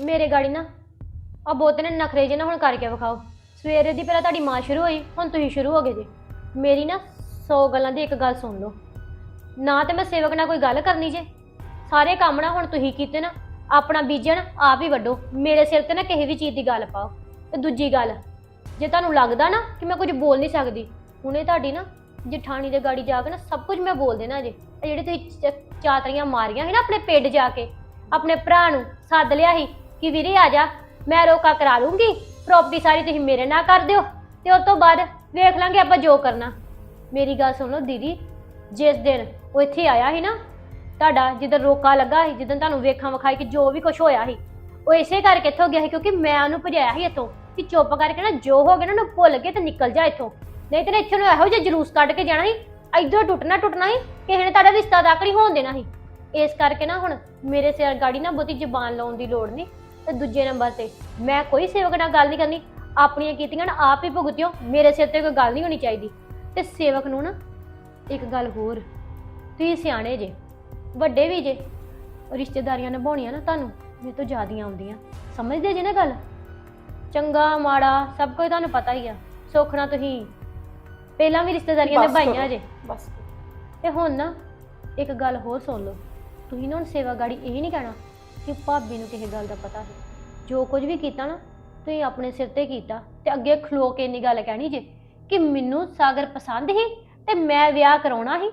ਮੇਰੇ ਗਾੜੀ ਨਾ ਆ ਬੋਤੇ ਨੇ ਨਖਰੇ ਜੇ ਨਾ ਹੁਣ ਕਰਕੇ ਵਿਖਾਓ। ਸਵੇਰੇ ਦੀ ਪਹਿਲਾਂ ਤੁਹਾਡੀ ਮਾਂ ਸ਼ੁਰੂ ਹੋਈ, ਹੁਣ ਤੁਸੀਂ ਸ਼ੁਰੂ ਹੋ ਗਏ ਜੇ। ਮੇਰੀ ਨਾ 100 ਗੱਲਾਂ ਦੀ ਇੱਕ ਗੱਲ ਸੁਣ ਲਓ। ਨਾ ਤੇ ਮੈਂ ਸੇਵਕ ਨਾਲ ਕੋਈ ਗੱਲ ਕਰਨੀ ਜੇ। ਸਾਰੇ ਕੰਮ ਨਾ ਹੁਣ ਤੁਸੀਂ ਕੀਤੇ ਨਾ, ਆਪਣਾ ਬੀਜਣ ਆਪ ਹੀ ਵੱਢੋ। ਮੇਰੇ ਸਿਰ ਤੇ ਨਾ ਕਿਸੇ ਵੀ ਚੀਜ਼ ਦੀ ਗੱਲ ਪਾਓ। ਤੇ ਦੂਜੀ ਗੱਲ, ਜੇ ਤੁਹਾਨੂੰ ਲੱਗਦਾ ਨਾ ਕਿ ਮੈਂ ਕੁਝ ਬੋਲ ਨਹੀਂ ਸਕਦੀ, ਹੁਣੇ ਤੁਹਾਡੀ ਨਾ ਜਠਾਣੀ ਦੇ ਗਾੜੀ ਜਾ ਕੇ ਨਾ ਸਭ ਕੁਝ ਮੈਂ ਬੋਲ ਦੇਣਾ ਜੇ। ਇਹ ਜਿਹੜੇ ਤੁਸੀਂ ਚ- ਚਾਤਰੀਆਂ ਮਾਰੀਆਂ ਸੀ ਨਾ ਆਪਣੇ ਪਿੰਡ ਜਾ ਕੇ, ਆਪਣੇ ਭਰਾ ਨੂੰ ਸੱਦ ਲਿਆ ਸੀ ਕਿ ਵੀਰੇ ਆ ਜਾ, ਮੈਂ ਰੋਕਾ ਕਰਾ ਲੂੰਗੀ। ਪ੍ਰੋਪਰਟੀ ਸਾਰੀ ਤੁਸੀਂ ਮੇਰੇ ਨਾਲ ਕਰ ਦਿਓ ਤੇ ਉਸ ਤੋਂ ਬਾਅਦ ਵੇਖ ਲਾਂਗੇ ਆਪਾਂ ਜੋ ਕਰਨਾ। ਮੇਰੀ ਗੱਲ ਸੁਣ ਲਓ ਦੀਦੀ, ਜਿਸ ਦਿਨ ਉਹ ਇੱਥੇ ਆਇਆ ਸੀ ਨਾ, ਤੁਹਾਡਾ ਜਿੱਦਾਂ ਰੋਕਾ ਲੱਗਾ ਸੀ ਜਿੱਦਾਂ ਤੁਹਾਨੂੰ ਵੇਖਾਂ ਵਿਖਾਈ ਕਿ ਜੋ ਵੀ ਕੁਝ ਹੋਇਆ ਸੀ, ਉਹ ਇਸੇ ਕਰਕੇ ਇੱਥੋਂ ਗਿਆ ਸੀ ਕਿਉਂਕਿ ਮੈਂ ਉਹਨੂੰ ਭਜਾਇਆ ਸੀ ਇੱਥੋਂ ਕਿ ਚੁੱਪ ਕਰਕੇ ਨਾ ਜੋ ਹੋ ਗਿਆ ਨਾ ਉਹਨੂੰ ਭੁੱਲ ਕੇ ਤੇ ਨਿਕਲ ਜਾ ਇੱਥੋਂ। ਨਹੀਂ ਤੇ ਨਾ ਇੱਥੋਂ ਨੂੰ ਇਹੋ ਜਿਹਾ ਜਲੂਸ ਕੱਢ ਕੇ ਜਾਣਾ ਸੀ, ਇੱਧਰੋਂ ਟੁੱਟਣਾ ਟੁੱਟਣਾ ਸੀ, ਕਿਸੇ ਨੇ ਤੁਹਾਡਾ ਰਿਸ਼ਤਾ ਤੱਕ ਨਹੀਂ ਹੋਣ ਦੇਣਾ ਸੀ। ਇਸ ਕਰਕੇ ਨਾ ਹੁਣ ਮੇਰੇ ਸਿਰ ਗਾੜੀ ਨਾ ਬਹੁਤੀ ਜ਼ਬਾਨ ਲਾਉਣ ਦੀ ਲੋੜ ਨਹੀਂ। ਤੇ ਦੂਜੇ ਨੰਬਰ ਤੇ। ਮੈਂ ਕੋਈ ਸੇਵਕ ਨਾਲ ਗੱਲ ਨਹੀਂ ਕਰਨੀ। ਆਪਣੀਆਂ ਕੀਤੀਆਂ ਨਾ ਆਪ ਹੀ ਭੁਗਤਿਓ। ਮੇਰੇ ਸਿਰ ਤੇ ਕੋਈ ਗੱਲ ਨਹੀਂ ਹੋਣੀ ਚਾਹੀਦੀ। ਤੇ ਸੇਵਕ ਨੂੰ ਨਾ ਇੱਕ ਗੱਲ ਹੋਰ। ਤੁਸੀਂ ਸਿਆਣੇ ਜੇ। ਵੱਡੇ ਵੀ ਜੇ। ਰਿਸ਼ਤੇਦਾਰੀਆਂ ਨਿਭਾਉਣੀਆਂ ਨਾ ਤੁਹਾਨੂੰ। ਮੇਰੇ ਤੋਂ ਜ਼ਿਆਦੀਆਂ ਆਉਂਦੀਆਂ। ਸਮਝਦੇ ਜੇ ਨਾ ਗੱਲ? ਚੰਗਾ ਮਾੜਾ ਸਭ ਕੁਝ ਤੁਹਾਨੂੰ ਪਤਾ ਹੀ ਆ। ਸੁੱਖ ਨਾਲ ਤੁਸੀਂ ਪਹਿਲਾਂ ਵੀ ਰਿਸ਼ਤੇਦਾਰੀਆਂ ਬਸ ਨਿਭਾਈਆਂ ਕਰੋ, ਜੇ। ਬਸ ਤੇ ਹੁਣ ਨਾ ਇੱਕ ਗੱਲ ਹੋਰ ਸੁਣ ਲਓ। ਤੁਸੀਂ ਨਾ ਹੁਣ ਸੇਵਾ ਗਾੜੀ ਇਹ ਨਹੀਂ ਕਹਿਣਾ ਕਿ ਭਾਬੀ ਨੂੰ ਕਿਸੇ ਗੱਲ ਦਾ ਪਤਾ ਹੈ ਜੋ ਕੁਝ ਵੀ ਕੀਤਾ ਨਾ, ਤੁਸੀਂ ਆਪਣੇ ਸਿਰ ਤੇ ਕੀਤਾ ਤੇ ਅੱਗੇ ਖਲੋ ਕੇ ਇੰਨੀ ਗੱਲ ਕਹਿਣੀ ਜੇ ਕਿ ਮੈਨੂੰ ਸਾਗਰ ਪਸੰਦ ਹੀ ਤੇ ਮੈਂ ਵਿਆਹ ਕਰਾਉਣਾ ਸੀ,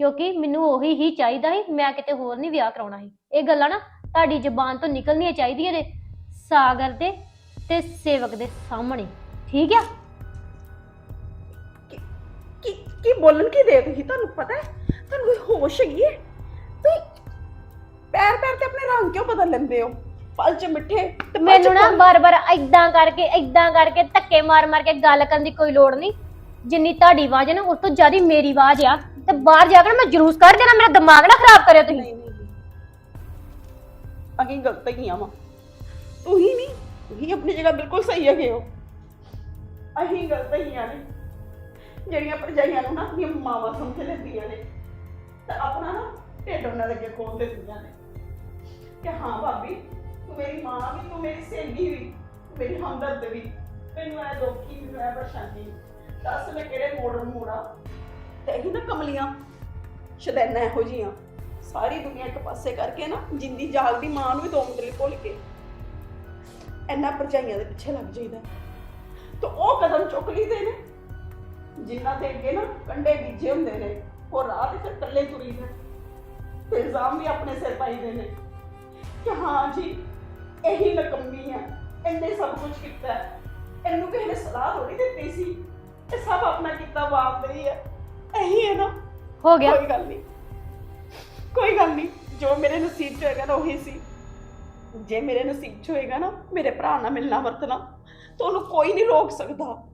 ਕਿਉਂਕਿ ਮੈਨੂੰ ਉਹੀ ਹੀ ਚਾਹੀਦਾ ਸੀ, ਮੈਂ ਕਿਤੇ ਹੋਰ ਨਹੀਂ ਵਿਆਹ ਕਰਾਉਣਾ ਸੀ। ਇਹ ਗੱਲਾਂ ਨਾ ਤੁਹਾਡੀ ਜ਼ੁਬਾਨ ਤੋਂ ਨਿਕਲਣੀਆਂ ਚਾਹੀਦੀਆਂ ਨੇ ਸਾਗਰ ਦੇ ਤੇ ਸੇਵਕ ਦੇ ਸਾਹਮਣੇ। ਠੀਕ ਆ? ਕੀ ਕੀ ਬੋਲਣ ਕੀ ਦੇ ਤੁਸੀਂ? ਤੁਹਾਨੂੰ ਪਤਾ ਹੈ? ਤੁਹਾਨੂੰ ਕੋਈ ਹੋਸ਼ ਹੈਗੀ ਹੈ? ਪੈਰ ਪੈਰ ਤੇ ਆਪਣੇ ਰੰਗ ਕਿਉਂ ਬਦਲ ਲੈਂਦੇ ਹੋ? ਪਲ ਚ ਮਿੱਠੇ ਤੇ ਮੈਨੂੰ ਨਾ। ਬਾਰ-ਬਾਰ ਐਦਾਂ ਕਰਕੇ ਐਦਾਂ ਕਰਕੇ ਧੱਕੇ ਮਾਰ-ਮਾਰ ਕੇ ਗੱਲ ਕਰਨ ਦੀ ਕੋਈ ਲੋੜ ਨਹੀਂ। ਜਿੰਨੀ ਤੁਹਾਡੀ ਆਵਾਜ਼ ਹੈ ਨਾ ਉਸ ਤੋਂ ਜ਼ਿਆਦਾ ਮੇਰੀ ਆਵਾਜ਼ ਆ। ਤੇ ਬਾਹਰ ਜਾ ਕੇ ਨਾ ਮੈਂ ਜਲੂਸ ਕੱਢ ਦੇਣਾ ਮੇਰਾ ਦਿਮਾਗ ਨਾ ਖਰਾਬ ਕਰਿਓ ਤੁਸੀਂ। ਨਹੀਂ ਨਹੀਂ। ਅਗੀ ਗਲਤ ਹੀ ਆਵਾਂ ਤੁਸੀਂ ਨਹੀਂ ਤੁਸੀਂ ਆਪਣੀ ਜਗ੍ਹਾ ਬਿਲਕੁਲ ਸਹੀ ਹੈਗੇ ਹੋ। ਅਹੀਂ ਗਲਤ ਹੀ ਆ ਨੇ ਜਿਹੜੀਆਂ ਭਰਜਾਈਆਂ ਨੂੰ ਨਾ ਆਪਣੀਆਂ ਮਾਵਾਂ ਸਮਝ ਲੈਂਦੀਆਂ ਨੇ ਤੇ ਆਪਣਾ ਨਾ ਢਿੱਡ ਉਹਨਾਂ ਦੇ ਅੱਗੇ ਖੋਲ ਦਿੰਦੀਆਂ ਨੇ। ਕਿ ਹਾਂ ਭਾਬੀ, ਤੂੰ ਮੇਰੀ ਮਾਂ ਵੀ, ਤੂੰ ਮੇਰੀ ਸਹੇਲੀ ਵੀ, ਤੂੰ ਮੇਰੀ ਹਮਦਰਦ ਵੀ। ਮੈਨੂੰ ਐ ਦੁੱਖੀ ਮੈਨੂੰ ਐ ਪਰੇਸ਼ਾਨੀ। ਦੱਸ ਮੈਂ ਕਿਹੜੇ ਮੋੜ ਮੋੜਾ? ਤੇ ਇਹ ਨਾ ਕਮਲੀਆਂ, ਸ਼ਦੈਨਾ ਇਹੋ ਜੀਆਂ ਸਾਰੀ ਦੁਨੀਆ ਇੱਕ ਪਾਸੇ ਕਰਕੇ ਨਾ, ਜਿੰਦੀ ਜਾਗਦੀ ਮਾਂ ਨੂੰ ਵੀ ਦੋ ਮਿੰਟ ਭੁੱਲ ਕੇ। ਇੰਨਾ ਪਰਚਾਈਆਂ ਦੇ ਪਿੱਛੇ ਲੱਗ ਜਾਈਦਾ। ਤੇ ਉਹ ਕਦਮ ਚੁੱਕ ਲਈਦੇ ਨੇ। ਜਿਨ੍ਹਾਂ ਦੇ ਅੱਗੇ ਨਾ ਕੰਡੇ ਬੀਜੇ ਹੁੰਦੇ ਨੇ, ਉਹ ਰਾਹ ਤੇ ਫਿਰ ਇਕੱਲੇ ਤੁਰੀਦੇ ਤੇ ਇਲਜ਼ਾਮ ਵੀ ਆਪਣੇ ਸਿਰ ਪਾਈਦੇ ਨੇ। ਕਿ ਹਾਂ ਜੀ ਇਹੀ ਨਕੰਮੀ ਆ ਇਹਨੇ ਸਭ ਕੁਝ ਕੀਤਾ ਹੈ। ਇਹਨੂੰ ਕਿਸੇ ਨੇ ਸਲਾਹ ਥੋੜੀ ਦਿੱਤੀ ਸੀ ਇਹ ਸਭ ਆਪਣਾ ਕੀਤਾ ਵਾਪਦੇ ਹੀ ਹੈ। ਇਹੀ ਹੈ ਨਾ। ਹੋ ਗਿਆ। ਕੋਈ ਗੱਲ ਨਹੀਂ। ਕੋਈ ਗੱਲ ਨਹੀਂ। ਜੋ ਮੇਰੇ ਨਸੀਬ 'ਚ ਹੋਏਗਾ ਨਾ ਉਹੀ ਸੀ। ਜੇ ਮੇਰੇ ਨਸੀਬ 'ਚ ਹੋਏਗਾ ਨਾ ਮੇਰੇ ਭਰਾ ਨਾਲ ਮਿਲਣਾ ਵਰਤਣਾ ਤਾਂ ਉਹਨੂੰ ਕੋਈ ਨਹੀਂ ਰੋਕ ਸਕਦਾ।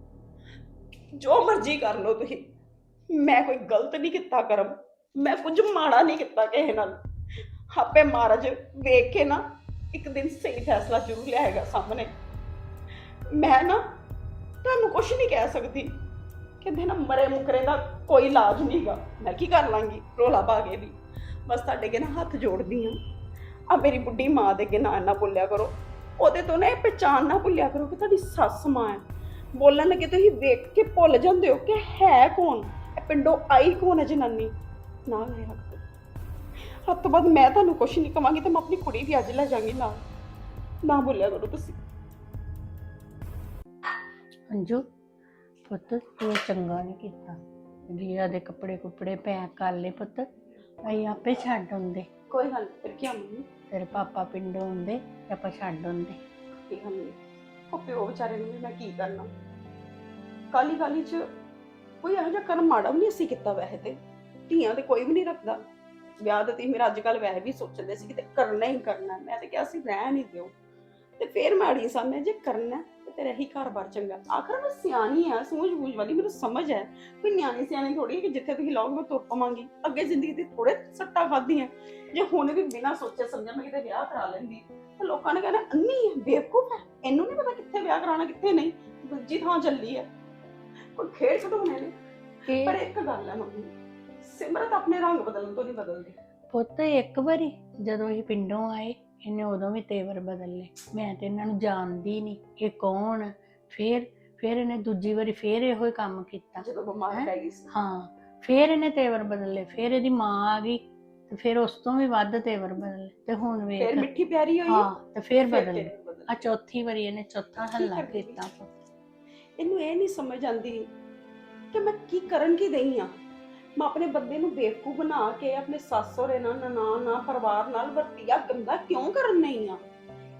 ਜੋ ਮਰਜ਼ੀ ਕਰ ਲਓ ਤੁਸੀਂ। ਮੈਂ ਕੋਈ ਗਲਤ ਨਹੀਂ ਕੀਤਾ ਕਰਮ। ਮੈਂ ਕੁਝ ਮਾੜਾ ਨਹੀਂ ਕੀਤਾ ਕਿਸੇ ਨਾਲ। ਆਪੇ ਮਹਾਰਾਜ, ਵੇਖ ਕੇ ਨਾ ਇੱਕ ਦਿਨ ਸਹੀ ਫੈਸਲਾ ਜ਼ਰੂਰ ਲਿਆਏਗਾ ਸਾਹਮਣੇ। ਮੈਂ ਨਾ ਤੁਹਾਨੂੰ ਕੁਝ ਨਹੀਂ ਕਹਿ ਸਕਦੀ ਕਹਿੰਦੇ ਨਾ ਮਰੇ ਮੁਕਰੇ ਦਾ ਕੋਈ ਇਲਾਜ ਨਹੀਂਗਾ ਮੈਂ ਕੀ ਕਰ ਲਾਂਗੀ ਰੋਲਾ ਪਾ ਕੇ ਵੀ। ਬਸ ਤੁਹਾਡੇ ਅੱਗੇ ਨਾ ਹੱਥ ਜੋੜਦੀ ਆ ਆ ਮੇਰੀ ਬੁੱਢੀ ਮਾਂ ਦੇ ਅੱਗੇ ਨਾ ਨਾ ਬੋਲਿਆ ਕਰੋ। ਉਹਦੇ ਤੋਂ ਨਾ ਇਹ ਪਹਿਚਾਨ ਨਾ ਭੁੱਲਿਆ ਕਰੋ ਕਿ ਤੁਹਾਡੀ ਸੱਸ ਮਾਂ ਹੈ। ਬੋਲਣ ਲੱਗੇ ਤੁਸੀਂ ਵੇਖ ਕੇ ਭੁੱਲ ਜਾਂਦੇ ਹੋ ਕਿ ਹੈ ਕੌਣ? ਇਹ ਪਿੰਡੋਂ ਆਈ ਕੌਣ ਹੈ ਜਨਾਨੀ? ਨਾ ਮੇਰੇ ਹੱਥ ਤੋਂ ਬਾਅਦ ਮੈਂ ਤੁਹਾਨੂੰ ਕੁਝ ਨਹੀਂ ਕਵਾਂਗੀ ਤੇ ਮੈਂ ਆਪਣੀ ਕੁੜੀ ਵੀ ਅੱਜ ਲੈ ਜਾਵਾਂਗੀ ਨਾਲ। ਨਾ ਬੋਲਿਆ ਕਰੋ ਤੁਸੀਂ। ਅੰਜੂ ਪੁੱਤ ਤੂੰ ਚੰਗਾ ਨਹੀਂ ਕੀਤਾ। ਰੀਆ ਦੇ ਕੱਪੜੇ ਕੁਪੜੇ ਪੈਕ ਕਰ ਲੈ ਪੁੱਤ। ਅਸੀਂ ਆਪੇ ਛੱਡ ਹੁੰਦੇ ਕੋਈ ਗੱਲ ਨਹੀਂ ਫਿਰ ਕੀ ਮੰਮੀ? ਤੇਰੇ ਪਾਪਾ ਪਿੰਡੋਂ ਹੁੰਦੇ ਤੇ ਆਪਾਂ ਛੱਡ ਹੁੰਦੇ ਕੀ ਨਹੀਂ ਉਹ ਪਿਓ ਵਿਚਾਰੇ ਨੂੰ ਵੀ ਮੈਂ ਕੀ ਕਰਨਾ। ਕਾਲੀ ਕਾਲੀ ਚ ਕੋਈ ਇਹੋ ਜਿਹਾ ਕਰਮ ਮਾੜਾ ਵੀ ਨਹੀਂ ਅਸੀਂ ਕੀਤਾ ਵੈਸੇ ਤੇ। ਧੀਆਂ ਤੇ ਕੋਈ ਵੀ ਨਹੀਂ ਰੱਖਦਾ। ਵਿਆਹ ਤੇ ਮੇਰਾ ਅੱਜ ਕੱਲ ਵੈਸੇ ਵੀ ਸੋਚਦੇ ਸੀ ਕਿ ਤੇ ਕਰਨਾ ਹੀ ਕਰਨਾ। ਮੈਂ ਤੇ ਕਿਹਾ ਸੀ ਰਹਿ ਨਹੀਂ ਦਿਓ। ਤੇ ਫੇਰ ਮੈਂ ਅੜੀ ਸਾਹਮਣੇ ਜੇ ਕਰਨਾ ਹੈ ਤੇ ਤੇਰਾ ਹੀ ਘਰ-ਬਾਰ ਚੰਗਾ। ਆਖਰ ਮੈਂ ਸਿਆਣੀ ਆ ਸੂਝ-ਬੂਝ ਵਾਲੀ ਮੈਨੂੰ ਸਮਝ ਹੈ। ਕੋਈ ਨਿਆਣੀ ਸਿਆਣੀ ਥੋੜੀ ਕਿ ਜਿੱਥੇ ਤੁਸੀਂ ਲਾਓਗੇ ਮੈਂ ਤੁਰ ਪਵਾਂਗੀ। ਅੱਗੇ ਜ਼ਿੰਦਗੀ ਦੀ ਥੋੜੇ ਸੱਟਾਂ ਖਾਧੀਆਂ ਜੇ ਹੁਣ ਵੀ ਬਿਨਾਂ ਸੋਚੇ ਸਮਝੇ ਮੈਂ ਕਿਤੇ ਵਿਆਹ ਕਰਾ ਲੈਂਦੀ। ਤੇ ਲੋਕਾਂ ਨੇ ਕਹਿਣਾ ਅੰਨੀ ਹੈ ਬੇਵਕੂਫ ਹੈ। ਇਹਨੂੰ ਨਹੀਂ ਪਤਾ ਕਿੱਥੇ ਵਿਆਹ ਕਰਾਉਣਾ ਕਿੱਥੇ ਨਹੀਂ। ਦੂਜੀ ਥਾਂ ਚੱਲੀ ਹੈ। ਕੋਈ ਖੇਡ ਛਡਾਉਣੇ ਨੇ। ਪਰ ਇੱਕ ਗੱਲ ਹੈ ਮੰਮੀ ਸਿਮਰਤ ਆਪਣੇ ਰੰਗ ਬਦਲਣ ਤੋਂ ਨਹੀਂ ਬਦਲਦੀ। ਪੁੱਤ ਇੱਕ ਵਾਰੀ ਜਦੋਂ ਅਸੀਂ ਪਿੰਡੋਂ ਆਏ ਇਹਨੇ ਉਦੋਂ ਵੀ ਤੇਵਰ ਬਦਲ ਲਏ। ਮੈਂ ਤੇ ਇਹਨਾਂ ਨੂੰ ਜਾਣਦੀ ਨਹੀਂ ਇਹ ਕੌਣ ਫੇਰ ਫੇਰ ਇਹਨੇ ਦੂਜੀ ਵਾਰੀ ਫੇਰ ਇਹੋ ਹੀ ਕੰਮ ਕੀਤਾ। ਜਦੋਂ ਬਿਮਾਰ ਹੈਂ? ਪੈ ਗਈ ਸੀ। ਹਾਂ ਫੇਰ ਇਹਨੇ ਤੇਵਰ ਬਦਲ ਲਏ ਫੇਰ ਇਹਦੀ ਮਾਂ ਆ ਗਈ ਤੇ ਫੇਰ ਉਸ ਤੋਂ ਵੀ ਵੱਧ ਤੇਵਰ ਬਦਲ ਲਏ ਤੇ ਹੁਣ ਫਿਰ ਵੇਖ ਮਿੱਠੀ ਪਿਆਰੀ ਹੋਈ? ਹਾਂ ਤੇ ਫੇਰ ਫਿਰ ਬਦਲ ਲਏ ਤੇਵਰ ਬਦਲ ਆ ਚੌਥੀ ਵਾਰੀ ਇਹਨੇ ਚੌਥਾ ਕੀ ਹੱਲਾ ਕਰਦੀ ਕੀਤਾ ਇਹਨੂੰ ਇਹ ਨਹੀਂ ਸਮਝ ਆਉਂਦੀ ਕਿ ਮੈਂ ਕੀ ਕਰਨ ਕੀ ਦਈ ਆ? ਮੈਂ ਆਪਣੇ ਬੰਦੇ ਨੂੰ ਬੇਵਕੂਫ ਬਣਾ ਕੇ ਆਪਣੇ ਸੱਸ ਸਹੁਰੇ ਨਾਲ ਨਨਾਣ ਨਾਲ ਪਰਿਵਾਰ ਨਾਲ ਵਰਤੀਆ ਗੰਦਾ ਕਿਉਂ ਕਰਨ ਨਹੀਂ ਆ?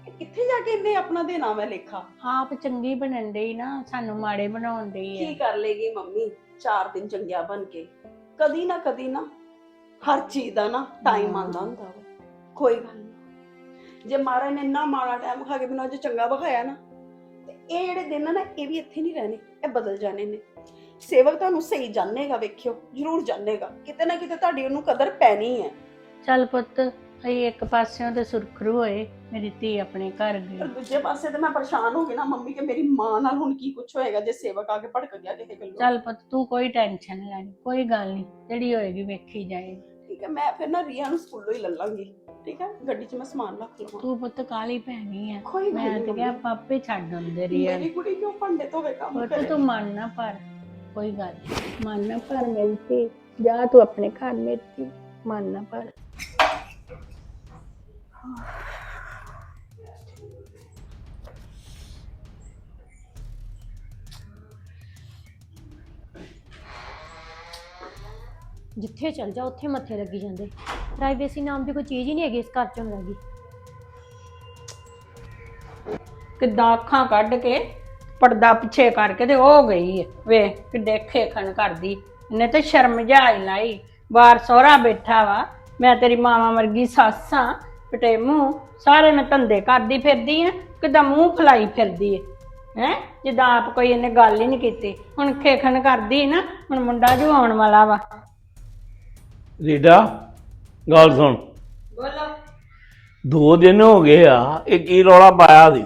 ਇਹ ਕਿੱਥੇ ਜਾ ਕੇ ਇਹਨੇ ਆਪਣਾ ਦੇਣਾ ਵਾ ਲੇਖਾ? ਆਪ ਚੰਗੀ ਬਣਨ ਡਈ ਨਾ ਸਾਨੂੰ ਮਾੜੇ ਬਣਾਉਣ ਡਈ ਕੀ ਹੈ ਕਰ ਲੇਗੀ ਮੰਮੀ? ਚਾਰ ਦਿਨ ਚੰਗਿਆ ਬਣ ਕੇ। ਕਦੀ ਨਾ ਕਦੀ ਨਾ ਹਰ ਚੀਜ਼ ਦਾ ਨਾ ਟਾਈਮ ਹਾਂ। ਆਉਂਦਾ ਹੁੰਦਾ ਵਾ। ਕੋਈ ਗੱਲ ਨਹੀਂ ਜੇ ਮਹਾਰਾਜ ਨੇ ਇੰਨਾ ਮਾੜਾ ਟਾਈਮ ਖਾ ਕੇ ਮੈਨੂੰ ਅੱਜ ਚੰਗਾ ਵਿਖਾਇਆ ਨਾ ਤੇ ਇਹ ਜਿਹੜੇ ਦਿਨ ਆ ਨਾ ਇਹ ਵੀ ਇੱਥੇ ਨਹੀਂ ਰਹਿਣੇ ਇਹ ਬਦਲ ਜਾਣੇ ਨੇ। ਸੇਵਕ ਤੁਹਾਨੂੰ ਸਹੀ ਜਾਣੇਗਾ ਵੇਖਿਓ ਜ਼ਰੂਰ ਜਾਣੇਗਾ। ਕਿਤੇ ਨਾ ਕਿਤੇ ਤੁਹਾਡੀ ਉਹਨੂੰ ਕਦਰ ਪੈਣੀ ਹੈ। ਚੱਲ ਪੁੱਤ ਅਸੀਂ ਇੱਕ ਪਾਸਿਓਂ ਤੇ ਸੁਰਖਰੂ ਹੋਏ ਮੇਰੀ ਧੀ ਆਪਣੇ ਘਰ ਪਰ ਗਈ ਦੂਜੇ ਪਾਸੇ ਤੇ ਮੈਂ ਪਰੇਸ਼ਾਨ ਹੋ ਗਈ ਨਾ ਮੰਮੀ ਕਿ ਮੇਰੀ ਮਾਂ ਨਾਲ ਹੁਣ ਕੀ ਕੁਝ ਹੋਏਗਾ ਜੇ ਸੇਵਕ ਆ ਕੇ ਭੜਕ ਗਿਆ ਕਿਸੇ ਗੱਲੋਂ। ਚੱਲ ਪੁੱਤ ਤੂੰ ਕੋਈ ਟੈਨਸ਼ਨ ਲੈਣੀ ਕੋਈ ਗੱਲ ਨਹੀਂ ਜਿਹੜੀ ਹੋਏਗੀ ਵੇਖੀ ਜਾਏਗੀ। ਠੀਕ ਹੈ ਮੈਂ ਫਿਰ ਨਾ ਰੀਆ ਨੂੰ ਸਕੂਲੋਂ ਹੀ ਲੱਲਾਂਗੀ ਠੀਕ ਹੈ ਗੱਡੀ 'ਚ ਮੈਂ ਸਮਾਨ ਰੱਖ ਲਵਾਂ। ਤੂੰ ਪੁੱਤ ਕਾਲੀ ਪੈਣੀ ਆ ਕੋਈ ਗੱਲ ਮੈਂ ਨਹੀਂ ਤੇ ਕਿਹਾ ਪਾਪੇ ਛੱਡ ਹੁੰਦੇ ਰਹੀ ਮੇਰੀ ਕੁੜੀ ਕਿਉਂ ਭਾਂਡੇ ਧੋਵੇ ਕੰਮ ਪੁੱਤ ਕਰੇ? ਤੂੰ ਮਨ ਨਾ ਪਰ ਕੋਈ ਗੱਲ। ਮਨ ਨਾ ਪਰ ਮੇਰੀ ਧੀ। ਜਾ ਤੂੰ ਆਪਣੇ ਘਰ ਮੇਰੀ ਧੀ। ਮਨ ਨਾ ਪਰ ਜਿੱਥੇ ਚਲ ਜਾ ਉੱਥੇ ਮੱਥੇ ਲੱਗੀ ਜਾਂਦੇ। ਪ੍ਰਾਈਵੇਸੀ ਨਾਮ ਦੀ ਕੋਈ ਚੀਜ਼ ਹੀ ਨਹੀਂ ਹੈਗੀ ਇਸ ਘਰ ਚ ਲੱਗੀ ਕਿੱਦਾਂ ਅੱਖਾਂ ਕੱਢ ਕੇ ਪਰਦਾ ਪਿੱਛੇ ਕਰਕੇ ਤੇ ਉਹ ਗਈ ਹੈ ਵੇ ਕਿੱਡੇ ਖੇਖਣ ਕਰਦੀ। ਇਹਨੇ ਤੇ ਸ਼ਰਮ ਜਾਈ ਲਾਈ। ਬਾਹਰ ਸੋਹਰਾ ਬੈਠਾ ਵਾ। ਮੈਂ ਤੇਰੀ ਮਾਵਾ ਵਰਗੀ ਸੱਸ ਆ। ਪਟੇ ਮੂੰਹ। ਸਾਰੇ ਮੈਂ ਧੰਦੇ ਕਰਦੀ ਫਿਰਦੀ ਆ। ਕਿੱਦਾਂ ਮੂੰਹ ਫਲਾਈ ਫਿਰਦੀ ਹੈ ਹੈ? ਜਿੱਦਾਂ ਆਪ ਕੋਈ ਇਹਨੇ ਗੱਲ ਹੀ ਨਹੀਂ ਕੀਤੀ। ਹੁਣ ਖੇਖਣ ਕਰਦੀ ਨਾ ਹੁਣ ਮੁੰਡਾ ਜੋ ਆਉਣ ਵਾਲਾ ਵਾ। ਰੀਡਾ ਗੱਲ ਸੁਣ। ਬੋਲੋ। ਦੋ ਦਿਨ ਹੋ ਗਏ ਆ। ਇਹ ਕੀ ਰੌਲਾ ਪਾਇਆ ਸੀ?